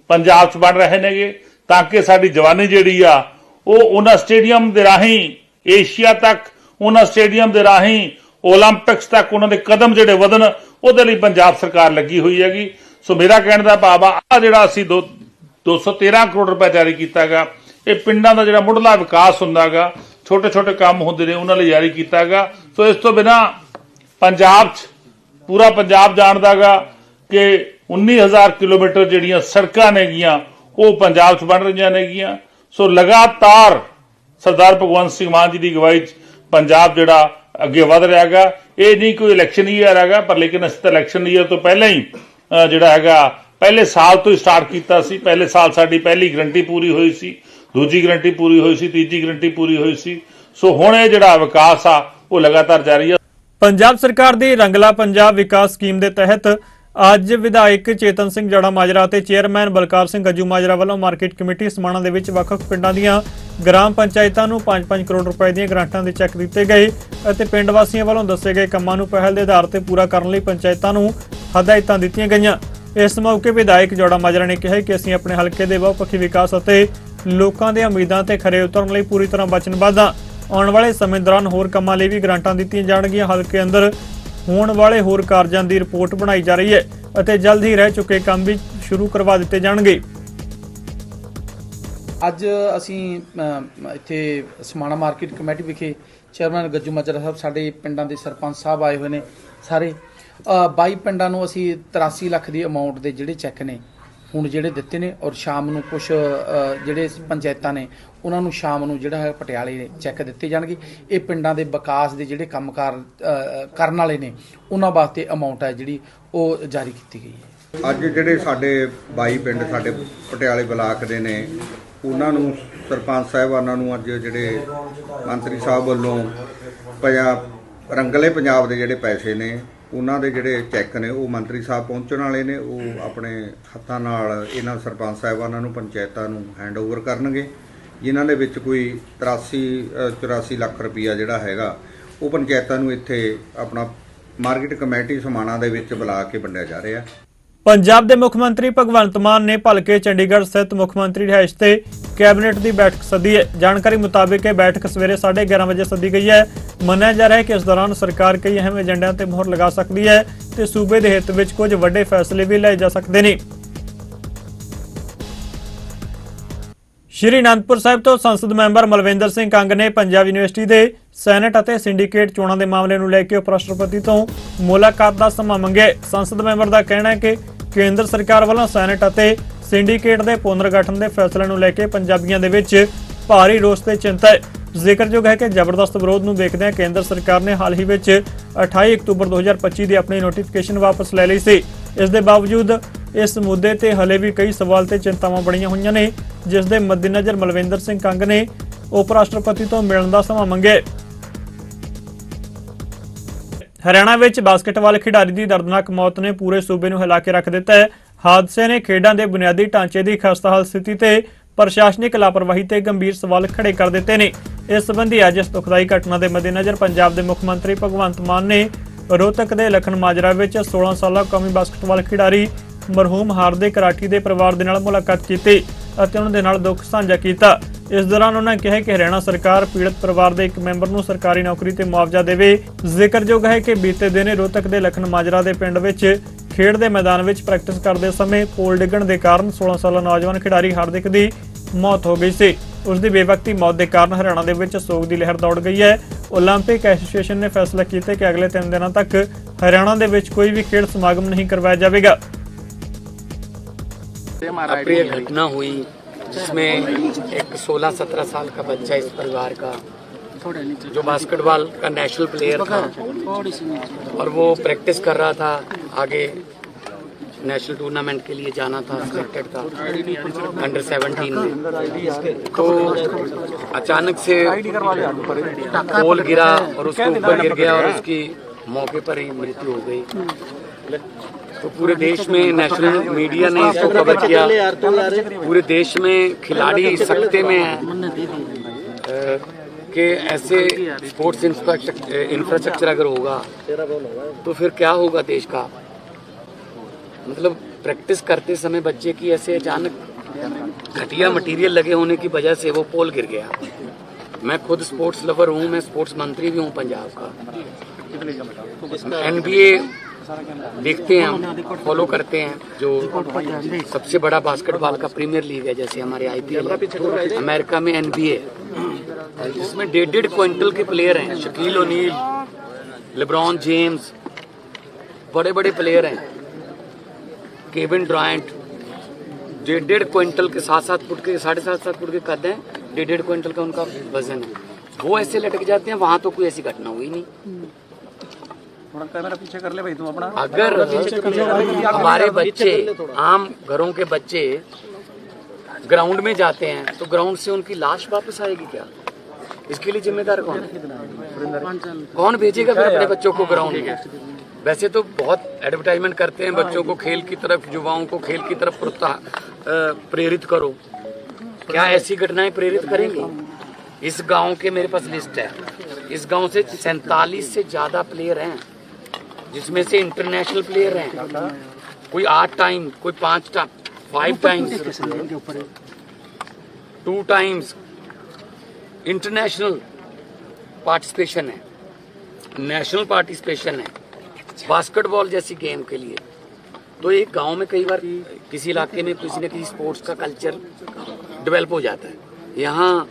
ਪੰਜਾਬ 'ਚ ਬਣ ਰਹੇ ਨੇਗੇ। ਤਾਂ ਕਿ ਸਾਡੀ ਜਵਾਨੀ ਜਿਹੜੀ ਆ, ਉਹ ਉਹਨਾਂ ਸਟੇਡੀਅਮ ਦੇ ਰਾਹੀਂ ਏਸ਼ੀਆ ਤੱਕ, ਉਹਨਾਂ ਸਟੇਡੀਅਮ ਦੇ ਰਾਹੀਂ 올림픽ਸ ਤੱਕ ਉਹਨਾਂ ਦੇ ਕਦਮ ਜਿਹੜੇ ਵਧਣ, ਉਹਦੇ ਲਈ ਪੰਜਾਬ ਸਰਕਾਰ ਲੱਗੀ ਹੋਈ ਹੈਗੀ। ਸੋ ਮੇਰਾ ਕਹਿਣ ਦਾ ਭਾਵ ਆ ਆ ਜਿਹੜਾ ਅਸੀਂ 213 ਕਰੋੜ ਰੁਪਏ ਜਾਰੀ ਕੀਤਾਗਾ, ਇਹ ਪਿੰਡਾਂ ਦਾ ਜਿਹੜਾ ਮੁੱਢਲਾ ਵਿਕਾਸ ਹੁੰਦਾਗਾ ਛੋਟੇ ਛੋਟੇ ਕੰਮ ਹੁੰਦੇ ਨੇ, ਉਹਨਾਂ ਲਈ ਜਾਰੀ ਕੀਤਾਗਾ। ਸੋ ਇਸ ਤੋਂ ਬਿਨਾ ਪੰਜਾਬ 'ਚ, ਪੂਰਾ ਪੰਜਾਬ ਜਾਣਦਾਗਾ ਕਿ 19000 ਕਿਲੋਮੀਟਰ ਜਿਹੜੀਆਂ ਸੜਕਾਂ ਨੇਗੀਆਂ, ਉਹ ਪੰਜਾਬ 'ਚ ਬਣ ਰਹੀਆਂ ਨੇਗੀਆਂ। ਸੋ ਲਗਾਤਾਰ ਸਰਦਾਰ ਭਗਵੰਤ ਸਿੰਘ ਮਾਨ ਜੀ ਦੀ ਅਗਵਾਈ 'ਚ ਪੰਜਾਬ ਜਿਹੜਾ ਅੱਗੇ ਵਧ ਰਿਹਾ ਹੈਗਾ ਇਹ ਨਹੀਂ ਕੋਈ ਇਲੈਕਸ਼ਨ ਈਅਰ ਹੈਗਾ, ਪਰ ਲੇਕਿਨ ਅਸੀਂ ਤਾਂ ਇਲੈਕਸ਼ਨ ਈਅਰ ਤੋਂ ਪਹਿਲਾਂ ਹੀ ਜਿਹੜਾ ਹੈਗਾ, ਪਹਿਲੇ ਸਾਲ ਤੋਂ ਹੀ ਸਟਾਰਟ ਕੀਤਾ ਸੀ। ਪਹਿਲੇ ਸਾਲ ਸਾਡੀ ਪਹਿਲੀ ਗਰੰਟੀ ਪੂਰੀ ਹੋਈ ਸੀ, ਦੂਜੀ ਗਰੰਟੀ ਪੂਰੀ ਹੋਈ ਸੀ, ਤੀਜੀ ਗਰੰਟੀ ਪੂਰੀ ਹੋਈ ਸੀ। ਸੋ ਹੁਣ ਇਹ ਜਿਹੜਾ ਵਿਕਾਸ ਆ, ਉਹ ਲਗਾਤਾਰ ਜਾਰੀ ਆ। ਪੰਜਾਬ ਸਰਕਾਰ ਦੀ ਰੰਗਲਾ ਪੰਜਾਬ ਵਿਕਾਸ ਸਕੀਮ ਦੇ ਤਹਿਤ ਅੱਜ ਵਿਧਾਇਕ ਚੇਤਨ ਸਿੰਘ ਜੜਾ ਮਾਜਰਾ ਅਤੇ ਚੇਅਰਮੈਨ ਬਲਕਾਰ ਸਿੰਘ ਗੱਜੂ ਮਾਜਰਾ ਵੱਲੋਂ ਮਾਰਕੀਟ ਕਮੇਟੀ ਸਮਾਣਾ ਦੇ ਵਿੱਚ ਵੱਖ-ਵੱਖ ਪਿੰਡਾਂ ਦੀਆਂ ਗ੍ਰਾਮ ਪੰਚਾਇਤਾਂ ਨੂੰ 5-5 ਕਰੋੜ ਰੁਪਏ ਦੀਆਂ ਗ੍ਰਾਂਟਾਂ ਦੇ ਚੈੱਕ ਦਿੱਤੇ ਗਏ ਅਤੇ ਪਿੰਡ ਵਾਸੀਆਂ ਵੱਲੋਂ ਦੱਸੇ ਗਏ ਕੰਮਾਂ ਨੂੰ ਪਹਿਲ ਦੇ ਆਧਾਰ ਤੇ ਪੂਰਾ ਕਰਨ ਲਈ ਪੰਚਾਇਤਾਂ ਨੂੰ ਹਦਾਇਤਾਂ ਦਿੱਤੀਆਂ ਗਈਆਂ। ਇਸ ਮੌਕੇ ਵਿਧਾਇਕ ਜੋੜਾ ਮਾਜਰਾ ਨੇ ਕਿਹਾ ਕਿ ਅਸੀਂ ਆਪਣੇ ਹਲਕੇ ਦੇ ਬਹੁਪੱਖੀ ਵਿਕਾਸ ਅਤੇ ਲੋਕਾਂ ਦੇ ਉਮੀਦਾਂ ਤੇ ਖਰੇ ਉਤਰਨ ਲਈ ਪੂਰੀ ਤਰ੍ਹਾਂ ਵਚਨਬੱਧ ਹਾਂ। ਆਉਣ ਵਾਲੇ ਸਮੇਂ ਦੌਰਾਨ ਹੋਰ ਕੰਮਾਂ ਲਈ ਵੀ ਗ੍ਰਾਂਟਾਂ ਦਿੱਤੀਆਂ ਜਾਣਗੀਆਂ। ਹਲਕੇ ਅੰਦਰ ਹੋਣ ਵਾਲੇ ਹੋਰ ਕਾਰਜਾਂ ਦੀ ਰਿਪੋਰਟ ਬਣਾਈ ਜਾ ਰਹੀ ਹੈ ਅਤੇ ਜਲਦ ਹੀ ਰਹਿ ਚੁੱਕੇ ਕੰਮ ਵੀ ਸ਼ੁਰੂ ਕਰਵਾ ਦਿੱਤੇ ਜਾਣਗੇ। ਅੱਜ ਅਸੀਂ ਇੱਥੇ ਸਮਾਣਾ ਮਾਰਕੀਟ ਕਮੇਟੀ ਵਿਖੇ ਚੇਅਰਮੈਨ ਗੱਜੂ ਮਾਜਰਾ ਸਾਹਿਬ ਸਾਡੇ ਪਿੰਡਾਂ ਦੇ ਸਰਪੰਚ ਸਾਹਿਬ ਆਏ ਹੋਏ ਨੇ ਸਾਰੇ। ਅ, 22 ਪਿੰਡਾਂ ਨੂੰ ਅਸੀਂ 83 ਲੱਖ ਦੀ ਅਮਾਉਂਟ ਦੇ ਜਿਹੜੇ ਚੈੱਕ ਨੇ ਹੁਣ ਜਿਹੜੇ ਦਿੱਤੇ ਨੇ ਔਰ ਸ਼ਾਮ ਨੂੰ ਕੁਝ ਜਿਹੜੇ ਪੰਚਾਇਤਾਂ ਨੇ ਉਹਨਾਂ ਨੂੰ ਸ਼ਾਮ ਨੂੰ ਜਿਹੜਾ ਹੈ ਪਟਿਆਲੇ ਚੈੱਕ ਦਿੱਤੇ ਜਾਣਗੇ। ਇਹ ਪਿੰਡਾਂ ਦੇ ਵਿਕਾਸ ਦੇ ਜਿਹੜੇ ਕੰਮਕਾਰ ਅ, ਕਰਨ ਵਾਲੇ ਨੇ ਉਹਨਾਂ ਵਾਸਤੇ ਅਮਾਉਂਟ ਹੈ ਜਿਹੜੀ ਉਹ ਜਾਰੀ ਕੀਤੀ ਗਈ ਹੈ। ਅੱਜ ਜਿਹੜੇ ਸਾਡੇ 22 ਪਿੰਡ ਸਾਡੇ ਪਟਿਆਲੇ ਬਲਾਕ ਦੇ ਨੇ ਉਹਨਾਂ ਨੂੰ ਸਰਪੰਚ ਸਾਹਿਬਾਨਾਂ ਨੂੰ ਅੱਜ ਜਿਹੜੇ ਮੰਤਰੀ ਸਾਹਿਬ ਵੱਲੋਂ ਪੰਜਾਬ ਰੰਗਲੇ ਪੰਜਾਬ ਦੇ ਜਿਹੜੇ ਪੈਸੇ ਨੇ ਉਹਨਾਂ ਦੇ ਜਿਹੜੇ ਚੈੱਕ ਨੇ ਉਹ ਮੰਤਰੀ ਸਾਹਿਬ ਪਹੁੰਚਣ ਵਾਲੇ ਨੇ ਉਹ ਆਪਣੇ ਹੱਥਾਂ ਨਾਲ ਇਹਨਾਂ ਸਰਪੰਚ ਸਾਹਿਬਾਨਾਂ ਨੂੰ ਪੰਚਾਇਤਾਂ ਨੂੰ ਹੈਂਡਓਵਰ ਕਰਨਗੇ। ਜਿਨ੍ਹਾਂ ਦੇ ਵਿੱਚ ਕੋਈ 83 ਅ, 84 ਲੱਖ ਰੁਪਈਆ ਜਿਹੜਾ ਹੈਗਾ ਉਹ ਪੰਚਾਇਤਾਂ ਨੂੰ ਇੱਥੇ ਆਪਣਾ ਮਾਰਕੀਟ ਕਮੇਟੀ ਸਮਾਣਾ ਦੇ ਵਿੱਚ ਬੁਲਾ ਕੇ ਵੰਡਿਆ ਜਾ ਰਿਹਾ। ਪੰਜਾਬ ਦੇ ਮੁੱਖ ਮੰਤਰੀ ਭਗਵੰਤ ਮਾਨ ਨੇ ਭਲਕੇ ਚੰਡੀਗੜ੍ਹ ਸਥਿਤ ਮੁੱਖ ਮੰਤਰੀ ਰਿਹਾਇਸ਼ ਤੇ ਕੈਬਨਿਟ ਦੀ ਬੈਠਕ ਸੱਦੀ ਹੈ। ਜਾਣਕਾਰੀ ਮੁਤਾਬਕ ਇਹ ਬੈਠਕ ਸਵੇਰੇ 11:30 ਵਜੇ ਸੱਦੀ ਗਈ ਹੈ। ਮੰਨਿਆ ਜਾ ਰਿਹਾ ਹੈ ਕਿ ਇਸ ਦੌਰਾਨ ਸਰਕਾਰ ਕਈ ਅਹਿਮ ਏਜੰਡਿਆਂ ਤੇ ਮੋਹਰ ਲਗਾ ਸਕਦੀ ਹੈ ਤੇ ਸੂਬੇ ਦੇ ਹਿੱਤ ਵਿੱਚ ਕੁਝ ਵੱਡੇ ਫੈਸਲੇ ਵੀ ਲਏ ਜਾ ਸਕਦੇ ਨੇ। ਸ਼੍ਰੀ ਅਨੰਦਪੁਰ ਸਾਹਿਬ ਤੋਂ ਸੰਸਦ ਮੈਂਬਰ ਮਲਵਿੰਦਰ ਸਿੰਘ ਕੰਗ ਨੇ ਪੰਜਾਬ ਯੂਨੀਵਰਸਿਟੀ ਦੇ ਸੈਨੇਟ ਅਤੇ ਸਿੰਡੀਕੇਟ ਚੋਣਾਂ ਦੇ ਮਾਮਲੇ ਨੂੰ ਲੈ ਕੇ ਉਪ ਰਾਸ਼ਟਰਪਤੀ ਤੋਂ ਮੁਲਾਕਾਤ ਦਾ ਸਮਾਂ ਮੰਗਿਆ ਸੰਸਦ ਮੈਂਬਰ ਦਾ ਕਹਿਣਾ ਹੈ ਕਿ ਕੇਂਦਰ ਸਰਕਾਰ ਵੱਲੋਂ ਸੈਨੇਟ ਅਤੇ ਸਿੰਡੀਕੇਟ ਦੇ ਪੁਨਰਗਠਨ ਦੇ ਫੈਸਲੇ ਨੂੰ ਲੈ ਕੇ ਪੰਜਾਬੀਆਂ ਦੇ ਵਿੱਚ ਭਾਰੀ ਰੋਸ ਤੇ ਚਿੰਤਾ ਹੈ। ਜ਼ਿਕਰਯੋਗ ਹੈ ਕਿ ਜ਼ਬਰਦਸਤ ਵਿਰੋਧ ਨੂੰ ਦੇਖਦਿਆਂ ਕੇਂਦਰ ਸਰਕਾਰ ਨੇ ਹਾਲ ਹੀ ਵਿੱਚ 28 ਅਕਤੂਬਰ 2025 ਦੀ ਆਪਣੀ ਨੋਟੀਫਿਕੇਸ਼ਨ ਵਾਪਸ ਲੈ ਲਈ ਸੀ। ਇਸ ਦੇ ਬਾਵਜੂਦ ਇਸ ਮੁੱਦੇ ਤੇ ਹਲੇ ਵੀ ਕਈ ਸਵਾਲ ਤੇ ਚਿੰਤਾਵਾਂ ਬਣੀਆਂ ਹੋਈਆਂ ਨੇ, ਜਿਸ ਦੇ ਮੱਦੇਨਜ਼ਰ ਮਲਵਿੰਦਰ ਸਿੰਘ ਕੰਗ ਨੇ ਉਪ ਰਾਸ਼ਟਰਪਤੀ ਤੋਂ ਮਿਲਣ ਦਾ ਸਮਾਂ ਮੰਗਿਆ ਹਰਿਆਣਾ ਵਿੱਚ ਬਾਸਕਟਬਾਲ ਖਿਡਾਰੀ ਦੀ ਦਰਦਨਾਕ ਮੌਤ ਨੇ ਪੂਰੇ ਸੂਬੇ ਨੂੰ ਹਿਲਾ ਕੇ ਰੱਖ ਦਿੱਤਾ ਹੈ। ਹਾਦਸੇ ਨੇ ਖੇਡਾਂ ਦੇ ਬੁਨਿਆਦੀ ਢਾਂਚੇ ਦੀ ਖਸਤਾਹਾਲ ਸਥਿਤੀ ਤੇ ਪ੍ਰਸ਼ਾਸਨਿਕ ਲਾਪਰਵਾਹੀ ਤੇ ਗੰਭੀਰ ਸਵਾਲ ਖੜੇ ਕਰ ਦਿੱਤੇ ਨੇ। ਇਸ ਸੰਬੰਧੀ ਅੱਜ ਇਸ ਦੁਖਦਾਈ ਘਟਨਾ ਦੇ ਮੱਦੇਨਜ਼ਰ ਪੰਜਾਬ ਦੇ ਮੁੱਖ ਮੰਤਰੀ ਭਗਵੰਤ ਮਾਨ ਨੇ ਰੋਹਤਕ ਦੇ ਲਖਨ ਮਾਜਰਾ ਵਿੱਚ 16 ਸਾਲਾ ਕੌਮੀ ਬਾਸਕਟਬਾਲ ਖਿਡਾਰੀ ਮਰਹੂਮ ਹਾਰਦੇ ਰਾਠੀ ਦੇ ਪਰਿਵਾਰ ਦੇ ਨਾਲ ਮੁਲਾਕਾਤ ਕੀਤੀ ਅਤੇ ਉਹਨਾਂ ਦੇ ਨਾਲ ਦੁੱਖ ਸਾਂਝਾ ਕੀਤਾ। ਇਸ ਦੌਰਾਨ ਉਹਨਾਂ ਕਿਹਾ ਕਿ ਹਰਿਆਣਾ ਸਰਕਾਰ ਪੀੜਤ ਪਰਿਵਾਰ ਦੇ ਇੱਕ ਮੈਂਬਰ ਨੂੰ ਸਰਕਾਰੀ ਨੌਕਰੀ ਤੇ ਮੁਆਵਜ਼ਾ ਦੇਵੇ ਜ਼ਿਕਰਯੋਗ ਹੈ ਕਿ ਬੀਤੇ ਦਿਨ ਰੋਹਤਕ ਦੇ ਲਖਨ ਮਾਜਰਾ ਦੇ ਪਿੰਡ ਵਿੱਚ ਖੇਡ ਦੇ ਮੈਦਾਨ ਵਿੱਚ ਪ੍ਰੈਕਟਿਸ ਕਰਦੇ ਸਮੇਂ ਪੋਲ ਡਿੱਗਣ ਦੇ ਕਾਰਨ 16 ਸਾਲਾ ਨੌਜਵਾਨ ਖਿਡਾਰੀ ਹਾਰਦਿਕ ਦੀ ਮੌਤ ਹੋ ਗਈ ਸੀ ਉਸ ਦੀ ਬੇਵਕਤੀ ਮੌਤ ਦੇ ਕਾਰਨ ਹਰਿਆਣਾ ਦੇ ਵਿੱਚ ਸੋਗ ਦੀ ਲਹਿਰ ਦੌੜ ਗਈ ਹੈ 올림픽 ਐਸੋਸੀਏਸ਼ਨ ਨੇ ਫੈਸਲਾ ਕੀਤਾ ਕਿ ਅਗਲੇ 3 ਦਿਨਾਂ ਤੱਕ ਹਰਿਆਣਾ ਦੇ ਵਿੱਚ ਕੋਈ ਵੀ ਖੇਡ ਸਮਾਗਮ ਨਹੀਂ ਕਰਵਾਇਆ ਜਾਵੇਗਾ अप्रिय घटना हुई जिसमें एक 16-17 साल का बच्चा इस परिवार का, जो बास्केटबॉल का नेशनल प्लेयर था, और वो प्रैक्टिस कर रहा था, आगे नेशनल टूर्नामेंट के लिए जाना था सिलेक्टेड था अंडर 17 में। तो अचानक से पोल गिरा और उसके ऊपर गिर गया और उसकी मौके पर ही मृत्यु हो गई। तो पूरे देश में नेशनल मीडिया ने इसको कवर किया। पूरे देश में खिलाड़ी सकते में हैं। अ, कि ऐसे स्पोर्ट्स इंफ्रास्ट्रक्चर अगर होगा तो फिर क्या होगा देश का? मतलब प्रैक्टिस करते समय बच्चे की ऐसे अचानक घटिया मटेरियल लगे होने की वजह से वो पोल गिर गया। मैं खुद स्पोर्ट्स लवर हूँ मैं स्पोर्ट्स मंत्री भी हूँ पंजाब का। एनबीए देखते हैं हम फॉलो करते हैं। जो सबसे बड़ा बास्केटबॉल का प्रीमियर लीग है, जैसे हमारे आईपीएल है, अमेरिका में एनबीए जिसमें डेढ़ डेढ़ क्विंटल के प्लेयर हैं शकील ओनील लेब्रॉन जेम्स बड़े बड़े प्लेयर हैं केविन ड्रायंट डेढ़ डेढ़ क्विंटल के सात सात फुट के, साढ़े सात सात फुट के कद हैं, डेढ़ डेढ़ क्विंटल का उनका वज़न है। वो ऐसे लटक जाते हैं, वहाँ तो कोई ऐसी घटना हुई नहीं। अगर हमारे बच्चे आम घरों के बच्चे ग्राउंड में जाते हैं तो ग्राउंड से उनकी लाश वापस आएगी क्या? इसके लिए जिम्मेदार कौन है? कौन भेजेगा फिर अपने बच्चों को ग्राउंड में? वैसे तो बहुत एडवर्टाइजमेंट करते हैं बच्चों को खेल की तरफ़ युवाओं को खेल की तरफ़ प्रोत्साह प्रेरित करो। क्या ऐसी घटनाएँ प्रेरित करेंगी? इस गाँव के मेरे पास लिस्ट है। इस गाँव से सैंतालीस से ज़्यादा प्लेयर हैं। जिसमें से इंटरनेशनल प्लेयर हैं। कोई आठ टाइम कोई पाँच time five times two times international participation है। नेशनल पार्टिसिपेशन है। बास्केटबॉल जैसी गेम के लिए। तो एक गाँव में कई बार किसी इलाके में किसी न किसी स्पोर्ट्स का कल्चर डेवलप हो जाता है। यहाँ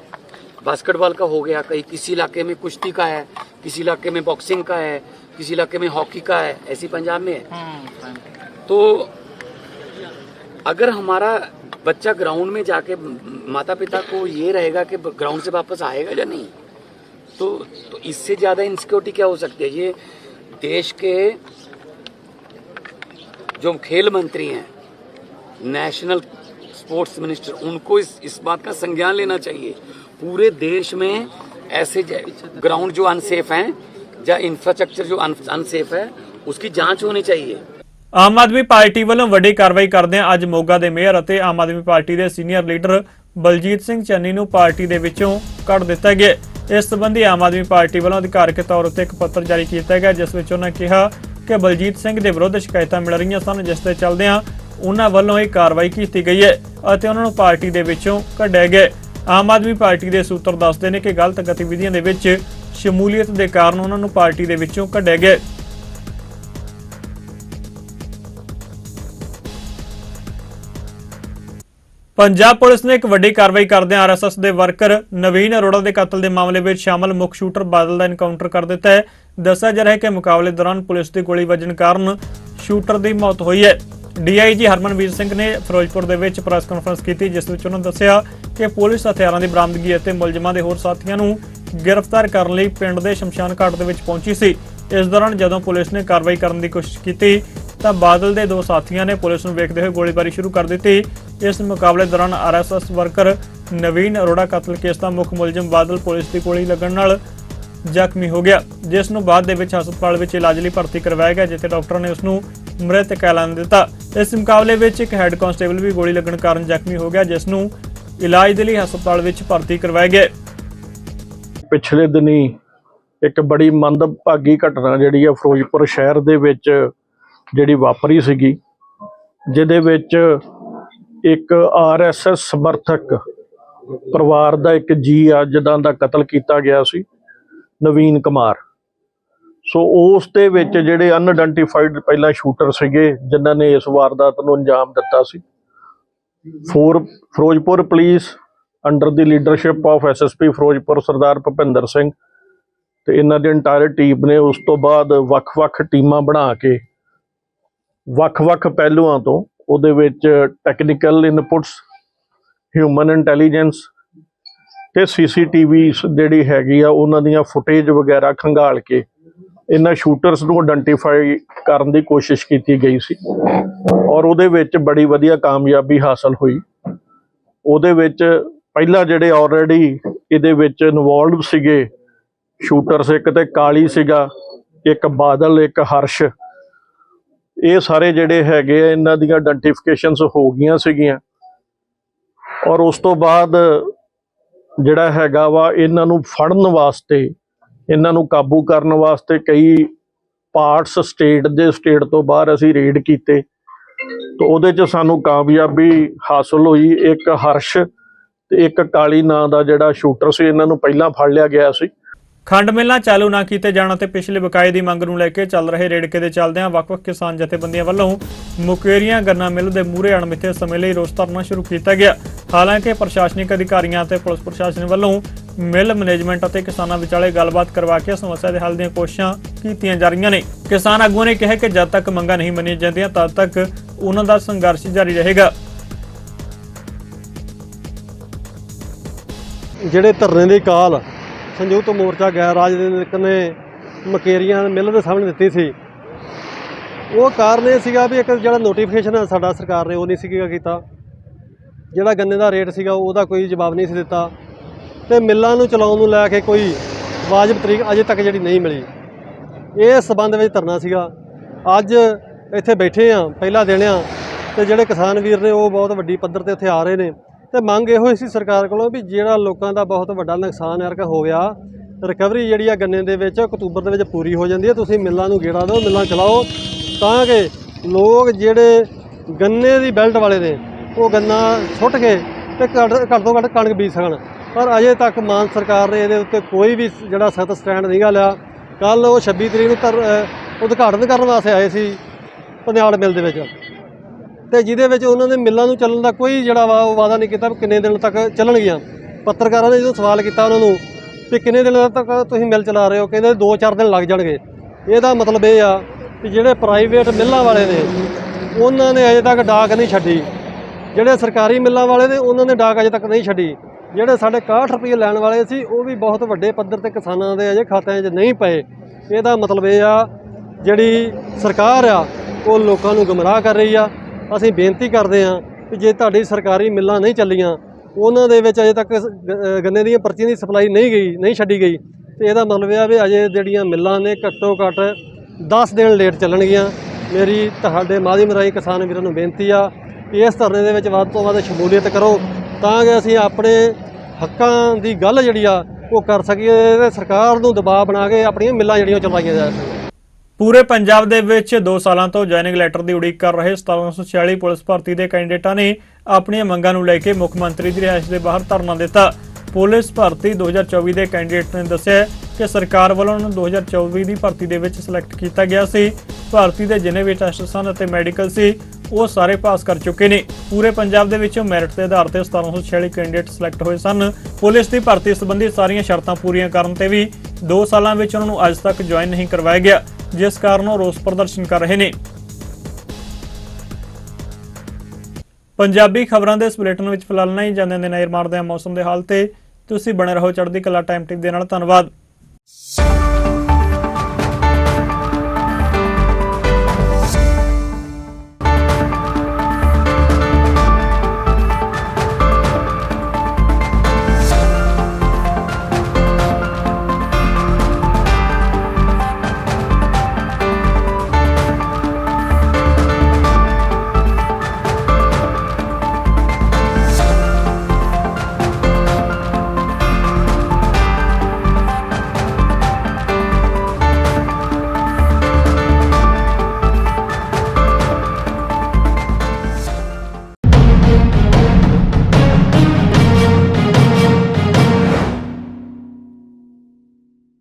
बास्केटबॉल का हो गया कहीं किसी इलाके में कुश्ती का है किसी इलाके में बॉक्सिंग का है किसी इलाके में हॉकी का है ऐसी पंजाब में है। तो अगर हमारा बच्चा ग्राउंड में जाके माता पिता को ये रहेगा कि ग्राउंड से वापस आएगा या नहीं तो, तो इससे ज़्यादा इनसिक्योरिटी क्या हो सकती है? ये देश के जो खेल मंत्री हैं नेशनल स्पोर्ट्स मिनिस्टर उनको इस इस बात का संज्ञान लेना चाहिए। पूरे देश में ऐसे ग्राउंड जो अनसेफ हैं या इंफ्रास्ट्रक्चर जो अनसेफ है उसकी जांच होनी चाहिए ਆਮ ਆਦਮੀ ਪਾਰਟੀ ਵੱਲੋਂ ਵੱਡੀ ਕਾਰਵਾਈ ਕਰਦਿਆਂ ਅੱਜ ਮੋਗਾ ਦੇ ਮੇਅਰ ਅਤੇ ਆਮ ਆਦਮੀ ਪਾਰਟੀ ਦੇ ਸੀਨੀਅਰ ਲੀਡਰ ਬਲਜੀਤ ਸਿੰਘ ਚੰਨੀ ਨੂੰ ਪਾਰਟੀ ਦੇ ਵਿੱਚੋਂ ਕੱਢ ਦਿੱਤਾ ਗਿਆ ਇਸ ਸੰਬੰਧੀ ਆਮ ਆਦਮੀ ਪਾਰਟੀ ਵੱਲੋਂ ਅਧਿਕਾਰਕ ਤੌਰ ਉੱਤੇ ਇੱਕ ਪੱਤਰ ਜਾਰੀ ਕੀਤਾ ਗਿਆ ਜਿਸ ਵਿੱਚ ਉਹਨਾਂ ਕਿਹਾ ਕਿ ਬਲਜੀਤ ਸਿੰਘ ਦੇ ਵਿਰੁੱਧ ਸ਼ਿਕਾਇਤਾਂ ਮਿਲ ਰਹੀਆਂ ਸਨ ਜਿਸ ਦੇ ਚੱਲਦਿਆਂ ਉਹਨਾਂ ਵੱਲੋਂ ਇਹ ਕਾਰਵਾਈ ਕੀਤੀ ਗਈ ਹੈ ਅਤੇ ਉਹਨਾਂ ਨੂੰ ਪਾਰਟੀ ਦੇ ਵਿੱਚੋਂ ਕੱਢਿਆ ਗਿਆ ਆਮ ਆਦਮੀ ਪਾਰਟੀ ਦੇ ਸੂਤਰ ਦੱਸਦੇ ਨੇ ਕਿ ਗਲਤ ਗਤੀਵਿਧੀਆਂ ਦੇ ਵਿੱਚ ਸ਼ਮੂਲੀਅਤ ਦੇ ਕਾਰਨ ਉਹਨਾਂ ਨੂੰ ਪਾਰਟੀ ਦੇ ਵਿੱਚੋਂ ਕੱਢਿਆ ਗਿਆ ਪੰਜਾਬ ਪੁਲਿਸ ਨੇ ਇੱਕ ਵੱਡੀ ਕਾਰਵਾਈ ਕਰਦਿਆਂ ਆਰਐਸਐਸ ਦੇ ਵਰਕਰ ਨਵੀਨ ਅਰੋੜਾ ਦੇ ਕਤਲ ਦੇ ਮਾਮਲੇ ਵਿੱਚ ਸ਼ਾਮਲ ਮੁੱਖ ਸ਼ੂਟਰ ਬਾਦਲ ਦਾ ਐਨਕਾਊਂਟਰ ਕਰ ਦਿੱਤਾ ਹੈ। ਦੱਸਿਆ ਜਾ ਰਿਹਾ ਹੈ ਕਿ ਮੁਕਾਬਲੇ ਦੌਰਾਨ ਪੁਲਿਸ ਦੀ ਗੋਲੀ ਵੱਜਣ ਕਾਰਨ ਸ਼ੂਟਰ ਦੀ ਮੌਤ ਹੋਈ ਹੈ। ਡੀਆਈਜੀ ਹਰਮਨਵੀਰ ਸਿੰਘ ਨੇ ਫਿਰੋਜ਼ਪੁਰ ਦੇ ਵਿੱਚ ਪ੍ਰੈਸ ਕਾਨਫਰੰਸ ਕੀਤੀ, ਜਿਸ ਵਿੱਚ ਉਹਨਾਂ ਦੱਸਿਆ ਕਿ ਪੁਲਿਸ ਹਥਿਆਰਾਂ ਦੀ ਬਰਾਮਦਗੀ ਅਤੇ ਮੁਲਜ਼ਮਾਂ ਦੇ ਹੋਰ ਸਾਥੀਆਂ ਨੂੰ ਗ੍ਰਿਫਤਾਰ ਕਰਨ ਲਈ ਪਿੰਡ ਦੇ ਸ਼ਮਸ਼ਾਨ ਘਾਟ ਦੇ ਵਿੱਚ ਪਹੁੰਚੀ ਸੀ। ਇਸ ਦੌਰਾਨ ਜਦੋਂ ਪੁਲਿਸ ਨੇ ਕਾਰਵਾਈ ਕਰਨ ਦੀ ਕੋਸ਼ਿਸ਼ ਕੀਤੀ, ਤਾਂ ਬਾਦਲ ਦੇ ਦੋ ਸਾਥੀਆਂ ਨੇ ਪੁਲਿਸ ਨੂੰ ਵੇਖਦੇ ਹੋਏ ਗੋਲੀਬਾਰੀ ਸ਼ੁਰੂ ਕਰ ਦਿੱਤੀ। ਇਸ ਮੁਕਾਬਲੇ ਦੌਰਾਨ ਆਰਐਸਐਸ ਵਰਕਰ ਨਵੀਨ ਅਰੋੜਾ ਕਤਲ ਕੇਸ ਦਾ ਮੁੱਖ ਮੁਲਜ਼ਮ ਬਾਦਲ ਪੁਲਿਸ ਦੀ ਗੋਲੀ ਲੱਗਣ ਨਾਲ ਜ਼ਖਮੀ ਹੋ ਗਿਆ, ਜਿਸ ਨੂੰ ਬਾਅਦ ਦੇ ਵਿੱਚ ਹਸਪਤਾਲ ਵਿੱਚ ਇਲਾਜ ਲਈ ਭਰਤੀ ਕਰਵਾਇਆ ਗਿਆ, ਜਿੱਥੇ ਡਾਕਟਰ ਨੇ ਉਸ ਨੂੰ ਮ੍ਰਿਤਕ ਐਲਾਨ ਦਿੱਤਾ। ਇਸ ਮੁਕਾਬਲੇ ਵਿੱਚ ਇੱਕ ਹੈੱਡ ਕਾਂਸਟੇਬਲ ਵੀ ਗੋਲੀ ਲੱਗਣ ਕਾਰਨ ਜ਼ਖਮੀ ਹੋ ਗਿਆ, ਜਿਸ ਨੂੰ ਇਲਾਜ ਦੇ ਲਈ ਹਸਪਤਾਲ ਵਿੱਚ ਭਰਤੀ ਕਰਵਾਇਆ ਗਿਆ ਪਿਛਲੇ ਦਿਨੀ ਇੱਕ ਬੜੀ ਮੰਦਭਾਗੀ ਘਟਨਾ ਜਿਹੜੀ ਆ ਫਿਰੋਜ਼ਪੁਰ ਸ਼ਹਿਰ ਦੇ ਵਿੱਚ ਜਿਹੜੀ ਵਾਪਰੀ ਸੀਗੀ, ਜਿਹਦੇ ਵਿੱਚ ਇੱਕ ਆਰਐਸਐਸ ਸਮਰਥਕ ਪਰਿਵਾਰ ਦਾ ਇੱਕ ਜੀ ਆ, ਜਿੱਦਾਂ ਦਾ ਕਤਲ ਕੀਤਾ ਗਿਆ ਸੀ, ਨਵੀਨ ਕੁਮਾਰ। ਸੋ ਉਸ ਦੇ ਵਿੱਚ ਜਿਹੜੇ ਅਨਆਇਡੈਂਟੀਫਾਈਡ ਪਹਿਲਾਂ ਸ਼ੂਟਰ ਸੀਗੇ ਜਿਨ੍ਹਾਂ ਨੇ ਇਸ ਵਾਰਦਾਤ ਨੂੰ ਅੰਜਾਮ ਦਿੱਤਾ ਸੀ। For Firozpur police under the leadership of SSP Firozpur Sardar Bhupinder Singh ਤੇ ਇਹਨਾਂ ਦੀ ਇੰਟਾਇਰ ਟੀਮ ਨੇ ਉਸ ਤੋਂ ਬਾਅਦ ਵੱਖ-ਵੱਖ ਟੀਮਾਂ ਬਣਾ ਕੇ ਵੱਖ-ਵੱਖ ਪਹਿਲੂਆਂ ਤੋਂ ਉਹਦੇ ਵਿੱਚ ਟੈਕਨੀਕਲ ਇਨਪੁਟਸ ਹਿਊਮਨ ਇੰਟੈਲੀਜੈਂਸ ਤੇ ਸੀਸੀਟੀਵੀ ਜਿਹੜੀ ਹੈਗੀ ਆ ਉਹਨਾਂ ਦੀਆਂ ਫੁਟੇਜ ਵਗੈਰਾ ਖੰਗਾਲ ਕੇ ਇਹਨਾਂ ਸ਼ੂਟਰਸ ਨੂੰ ਆਇਡੈਂਟੀਫਾਈ ਕਰਨ ਦੀ ਕੋਸ਼ਿਸ਼ ਕੀਤੀ ਗਈ ਸੀ ਔਰ ਉਹਦੇ ਵਿੱਚ ਬੜੀ ਵਧੀਆ ਕਾਮਯਾਬੀ ਹਾਸਲ ਹੋਈ। ਉਹਦੇ ਵਿੱਚ ਪਹਿਲਾਂ ਜਿਹੜੇ ਆਲਰੇਡੀ ਇਹਦੇ ਵਿੱਚ ਇਨਵੋਲਵ ਸੀਗੇ ਸ਼ੂਟਰਸ ਇੱਕ ਤੇ ਕਾਲੀ ਸੀਗਾ, ਇੱਕ ਬਾਦਲ, ਇੱਕ ਹਰਸ਼। ਇਹ ਸਾਰੇ ਜਿਹੜੇ ਹੈਗੇ ਆ, ਇਹਨਾਂ ਦੀਆਂ ਆਇਡੈਂਟੀਫਿਕੇਸ਼ਨਸ ਹੋ ਗਈਆਂ ਸੀਗੀਆਂ। ਔਰ ਉਸ ਤੋਂ ਬਾਅਦ ਜਿਹੜਾ ਹੈਗਾ ਵਾ, ਇਹਨਾਂ ਨੂੰ ਫੜਨ ਵਾਸਤੇ ਇਹਨਾਂ ਨੂੰ ਕਾਬੂ ਕਰਨ ਵਾਸਤੇ ਕਈ ਪਾਰਟਸ ਸਟੇਟ ਦੇ ਸਟੇਟ ਤੋਂ ਬਾਹਰ ਅਸੀਂ ਰੇਡ ਕੀਤੇ। ਤੇ ਉਹਦੇ 'ਚ ਸਾਨੂੰ ਕਾਮਯਾਬੀ ਹਾਸਲ ਹੋਈ, ਇੱਕ ਹਰਸ਼ ਤੇ ਇੱਕ ਕਾਲੀ ਨਾਂ ਦਾ ਜਿਹੜਾ ਸ਼ੂਟਰ ਸੀ, ਇਹਨਾਂ ਨੂੰ ਪਹਿਲਾਂ ਫੜ ਲਿਆ ਗਿਆ ਸੀ। ਖੰਡ ਮਿਲਾਂ ਚਾਲੂ ਨਾ ਕੀਤੇ ਜਾਣ ਅਤੇ ਪਿਛਲੇ ਬਕਾਏ ਦੀ ਮੰਗ ਨੂੰ ਲੈ ਕੇ ਚੱਲ ਰਹੇ ਰੇੜਕੇ ਦੇ ਚੱਲਦਿਆਂ ਵੱਖ-ਵੱਖ ਕਿਸਾਨ ਜਥੇਬੰਦੀਆਂ ਵੱਲੋਂ ਮੁਕੇਰੀਆਂ ਗੰਨਾ ਮਿੱਲ ਦੇ ਮੂਹਰੇ ਅਣਮਿੱਥੇ ਸਮੇਂ ਲਈ ਰੋਸ ਧਰਨਾ ਸ਼ੁਰੂ ਕੀਤਾ ਗਿਆ। ਹਾਲਾਂਕਿ ਪ੍ਰਸ਼ਾਸਨਿਕ ਅਧਿਕਾਰੀਆਂ ਅਤੇ ਪੁਲਿਸ ਪ੍ਰਸ਼ਾਸਨ ਵੱਲੋਂ ਮਿੱਲ ਮੈਨੇਜਮੈਂਟ ਅਤੇ ਕਿਸਾਨਾਂ ਵਿਚਾਲੇ ਗੱਲਬਾਤ ਕਰਵਾ ਕੇ ਸਮੱਸਿਆ ਦੇ ਹੱਲ ਦੀਆਂ ਕੋਸ਼ਿਸ਼ਾਂ ਕੀਤੀਆਂ ਜਾ ਰਹੀਆਂ ਨੇ। ਕਿਸਾਨ ਆਗੂਆਂ ਨੇ ਕਿਹਾ ਕਿ ਜਦ ਤੱਕ ਮੰਗਾਂ ਨਹੀਂ ਮੰਨੀਆਂ ਜਾਂਦੀਆਂ, ਤਦ ਤੱਕ ਉਹਨਾਂ ਦਾ ਸੰਘਰਸ਼ ਜਾਰੀ ਰਹੇਗਾ। ਜਿਹੜੇ ਧਰਨੇ ਦੀ ਕਾਲ ਸੰਯੁਕਤ ਮੋਰਚਾ ਗੈਰ ਰਾਜਨੀਤਿਕ ਨੇ ਮਕੇਰੀਆਂ ਮਿੱਲ ਦੇ ਸਾਹਮਣੇ ਦਿੱਤੀ ਸੀ। ਉਹ ਕਾਰਨ ਇਹ ਸੀਗਾ ਵੀ ਇੱਕ ਜਿਹੜਾ ਨੋਟੀਫਿਕੇਸ਼ਨ ਸਾਡਾ ਸਰਕਾਰ ਨੇ ਉਹ ਨਹੀਂ ਸੀਗਾ ਕੀਤਾ। ਜਿਹੜਾ ਗੰਨੇ ਦਾ ਰੇਟ ਸੀਗਾ ਉਹਦਾ ਕੋਈ ਜਵਾਬ ਨਹੀਂ ਸੀ ਦਿੱਤਾ। ਤੇ ਮਿੱਲਾਂ ਨੂੰ ਚਲਾਉਣ ਨੂੰ ਲੈ ਕੇ ਕੋਈ ਵਾਜਬ ਤਰੀਕ ਅਜੇ ਤੱਕ ਜਿਹੜੀ ਨਹੀਂ ਮਿਲੀ। ਇਹ ਸਬੰਧ ਵਿੱਚ ਧਰਨਾ ਸੀਗਾ। ਅੱਜ ਇੱਥੇ ਬੈਠੇ ਆ ਪਹਿਲਾ ਦਿਨ ਆ ਤੇ ਜਿਹੜੇ ਕਿਸਾਨ ਵੀਰ ਨੇ ਉਹ ਬਹੁਤ ਵੱਡੀ ਪੱਧਰ ਤੇ ਇੱਥੇ ਆ ਰਹੇ ਨੇ। ਤੇ ਮੰਗ ਇਹੋ ਹੀ ਸੀ ਸਰਕਾਰ ਕੋਲੋਂ ਵੀ ਜਿਹੜਾ ਲੋਕਾਂ ਦਾ ਬਹੁਤ ਵੱਡਾ ਨੁਕਸਾਨ ਯਾਰ ਹੋ ਗਿਆ ਰਿਕਵਰੀ ਜਿਹੜੀ ਆ ਗੰਨੇ ਦੇ ਵਿੱਚ, ਅਕਤੂਬਰ ਦੇ ਵਿੱਚ ਪੂਰੀ ਹੋ ਜਾਂਦੀ ਹੈ, ਤੁਸੀਂ ਮਿੱਲਾਂ ਨੂੰ ਗੇੜਾ ਦਿਓ, ਮਿੱਲਾਂ ਚਲਾਓ, ਤਾਂ ਕਿ ਲੋਕ ਜਿਹੜੇ ਗੰਨੇ ਦੀ ਬੈਲਟ ਵਾਲੇ ਨੇ, ਉਹ ਗੰਨਾ ਸੁੱਟ ਕੇ ਤੇ ਘੱਟ ਘੱਟ ਤੋਂ ਘੱਟ ਕਣਕ ਬੀਜ ਸਕਣ। ਪਰ ਅਜੇ ਤੱਕ ਮਾਨ ਸਰਕਾਰ ਨੇ ਇਹਦੇ ਉੱਤੇ ਕੋਈ ਵੀ ਜਿਹੜਾ ਸਖਤ ਸਟੈਂਡ ਨਹੀਂ ਗਾ ਲਿਆ ਕੱਲ ਉਹ 26 ਤਰੀਕ ਨੂੰ ਧਰ- ਉਦਘਾਟਨ ਕਰਨ ਵਾਸਤੇ ਆਏ ਸੀ, ਪਨਿਆਲ ਮਿਲ ਦੇ ਵਿੱਚ। ਤੇ ਜਿਹਦੇ ਵਿੱਚ ਉਹਨਾਂ ਨੇ ਮਿੱਲਾਂ ਨੂੰ ਚੱਲਣ ਦਾ ਕੋਈ ਜਿਹੜਾ ਵਾ ਉਹ ਵਾਅਦਾ ਨਹੀਂ ਕੀਤਾ ਕਿੰਨੇ ਦਿਨ ਤੱਕ ਚੱਲਣਗੀਆਂ। ਪੱਤਰਕਾਰਾਂ ਨੇ ਜਦੋਂ ਸਵਾਲ ਕੀਤਾ ਉਹਨਾਂ ਨੂੰ ਵੀ ਕਿੰਨੇ ਦਿਨ ਤੱਕ ਤੁਸੀਂ ਮਿਲ ਚਲਾ ਰਹੇ ਹੋ, ਕਹਿੰਦੇ 2-4 ਦਿਨ ਲੱਗ ਜਾਣਗੇ। ਇਹਦਾ ਮਤਲਬ ਇਹ ਆ ਕਿ ਜਿਹੜੇ ਪ੍ਰਾਈਵੇਟ ਮਿੱਲਾਂ ਵਾਲੇ ਨੇ, ਉਹਨਾਂ ਨੇ ਅਜੇ ਤੱਕ ਡਾਕ ਨਹੀਂ ਛੱਡੀ। ਜਿਹੜੇ ਸਰਕਾਰੀ ਮਿੱਲਾਂ ਵਾਲੇ ਨੇ, ਉਹਨਾਂ ਨੇ ਡਾਕ ਅਜੇ ਤੱਕ ਨਹੀਂ ਛੱਡੀ। ਜਿਹੜੇ ਸਾਡੇ 61 ਰੁਪਏ ਲੈਣ ਵਾਲੇ ਸੀ, ਉਹ ਵੀ ਬਹੁਤ ਵੱਡੇ ਪੱਧਰ ਤੇ ਕਿਸਾਨਾਂ ਦੇ ਅਜੇ ਖਾਤਿਆਂ 'ਚ ਨਹੀਂ ਪਏ। ਇਹਦਾ ਮਤਲਬ ਇਹ ਆ, ਜਿਹੜੀ ਸਰਕਾਰ ਆ, ਉਹ ਲੋਕਾਂ ਨੂੰ ਗੁੰਮਰਾਹ ਕਰ ਰਹੀ ਆ। ਅਸੀਂ ਬੇਨਤੀ ਕਰਦੇ ਹਾਂ ਕਿ ਜੇ ਤੁਹਾਡੀ ਸਰਕਾਰੀ ਮਿੱਲਾਂ ਨਹੀਂ ਚੱਲੀਆਂ, ਉਹਨਾਂ ਦੇ ਵਿੱਚ ਅਜੇ ਤੱਕ ਗੰਨੇ ਦੀਆਂ ਪਰਚੀਆਂ ਦੀ ਸਪਲਾਈ ਨਹੀਂ ਗਈ, ਨਹੀਂ ਛੱਡੀ ਗਈ। ਤੇ ਇਹਦਾ ਮਤਲਬ ਇਹ ਆ ਵੀ ਅਜੇ ਜਿਹੜੀਆਂ ਮਿੱਲਾਂ ਨੇ ਘੱਟੋ ਘੱਟ 10 ਦਿਨ ਲੇਟ ਚੱਲਣਗੀਆਂ। ਮੇਰੀ ਤੁਹਾਡੇ ਮਾਧਿਅਮ ਰਾਹੀਂ ਕਿਸਾਨ ਵੀਰਾਂ ਨੂੰ ਬੇਨਤੀ ਆ ਕਿ ਇਸ ਧਰਨੇ ਦੇ ਵਿੱਚ ਵੱਧ ਤੋਂ ਵੱਧ ਸ਼ਮੂਲੀਅਤ ਕਰੋ, ਤਾਂ ਕਿ ਅਸੀਂ ਆਪਣੇ ਹੱਕਾਂ ਦੀ ਗੱਲ ਜਿਹੜੀ ਆ ਉਹ ਕਰ ਸਕੀਏ ਤੇ ਸਰਕਾਰ ਨੂੰ ਦਬਾਅ ਬਣਾ ਕੇ ਆਪਣੀਆਂ ਮਿੱਲਾਂ ਜਿਹੜੀਆਂ ਉਹ ਚਲਾਈਆਂ ਜਾ ਸਕਣ। ਪੂਰੇ ਪੰਜਾਬ ਦੇ ਵਿੱਚ 2 ਸਾਲਾਂ ਤੋਂ ਜੁਆਇਨਿੰਗ ਲੈਟਰ ਦੀ ਉਡੀਕ ਕਰ ਰਹੇ 1746 ਪੁਲਿਸ ਭਰਤੀ ਦੇ ਕੈਂਡੀਡੇਟਾਂ ਨੇ ਆਪਣੀਆਂ ਮੰਗਾਂ ਨੂੰ ਲੈ ਕੇ ਮੁੱਖ ਮੰਤਰੀ ਦੀ ਰਿਹਾਇਸ਼ ਦੇ ਬਾਹਰ ਧਰਨਾ ਦਿੱਤਾ। ਪੁਲਿਸ ਭਰਤੀ 2024 ਦੇ ਕੈਂਡੀਡੇਟ ਨੇ ਦੱਸਿਆ ਕਿ ਸਰਕਾਰ ਵੱਲੋਂ ਉਹਨਾਂ ਨੂੰ 2024 ਦੀ ਭਰਤੀ ਦੇ ਵਿੱਚ ਸਿਲੈਕਟ ਕੀਤਾ ਗਿਆ ਸੀ। ਭਰਤੀ ਦੇ ਜਿੰਨੇ ਵੀ ਟੈਸਟ ਸਨ ਅਤੇ ਮੈਡੀਕਲ ਸੀ, ਉਹ ਸਾਰੇ ਪਾਸ ਕਰ ਚੁੱਕੇ ਨੇ। ਪੂਰੇ ਪੰਜਾਬ ਦੇ ਵਿੱਚੋਂ ਮੈਰਿਟ ਦੇ ਆਧਾਰ ਤੇ 1746 ਕੈਂਡੀਡੇਟ ਸਿਲੈਕਟ ਹੋਏ ਸਨ। ਪੁਲਿਸ ਦੀ ਭਰਤੀ ਸੰਬੰਧੀ ਸਾਰੀਆਂ ਸ਼ਰਤਾਂ ਪੂਰੀਆਂ ਕਰਨ ਤੇ ਵੀ 2 ਸਾਲਾਂ ਵਿੱਚ ਉਹਨਾਂ ਨੂੰ ਅੱਜ ਤੱਕ ਜੁਆਇਨ ਨਹੀਂ ਕਰਵਾਇਆ ਗਿਆ। ਜਿਸ ਕਾਰਨ ਉਹ ਰੋਸ ਪ੍ਰਦਰਸ਼ਨ ਕਰ ਰਹੇ ਨੇ। ਪੰਜਾਬੀ ਖਬਰਾਂ ਦੇ ਇਸ ਬੁਲੇਟਿਨ ਵਿੱਚ ਫਿਲਹਾਲ ਨਹੀਂ ਜਾਂਦੇ ਨੇ, ਨਜ਼ਰ ਮਾਰਦੇ ਹਾਂ ਮੌਸਮ ਦੇ ਹਾਲ ਤੇ। ਤੁਸੀਂ ਬਣੇ ਰਹੋ ਚੜ੍ਹਦੀ ਕਲਾ ਟਾਈਮ ਟਿਕ ਦੇ ਨਾਲ, ਧੰਨਵਾਦ।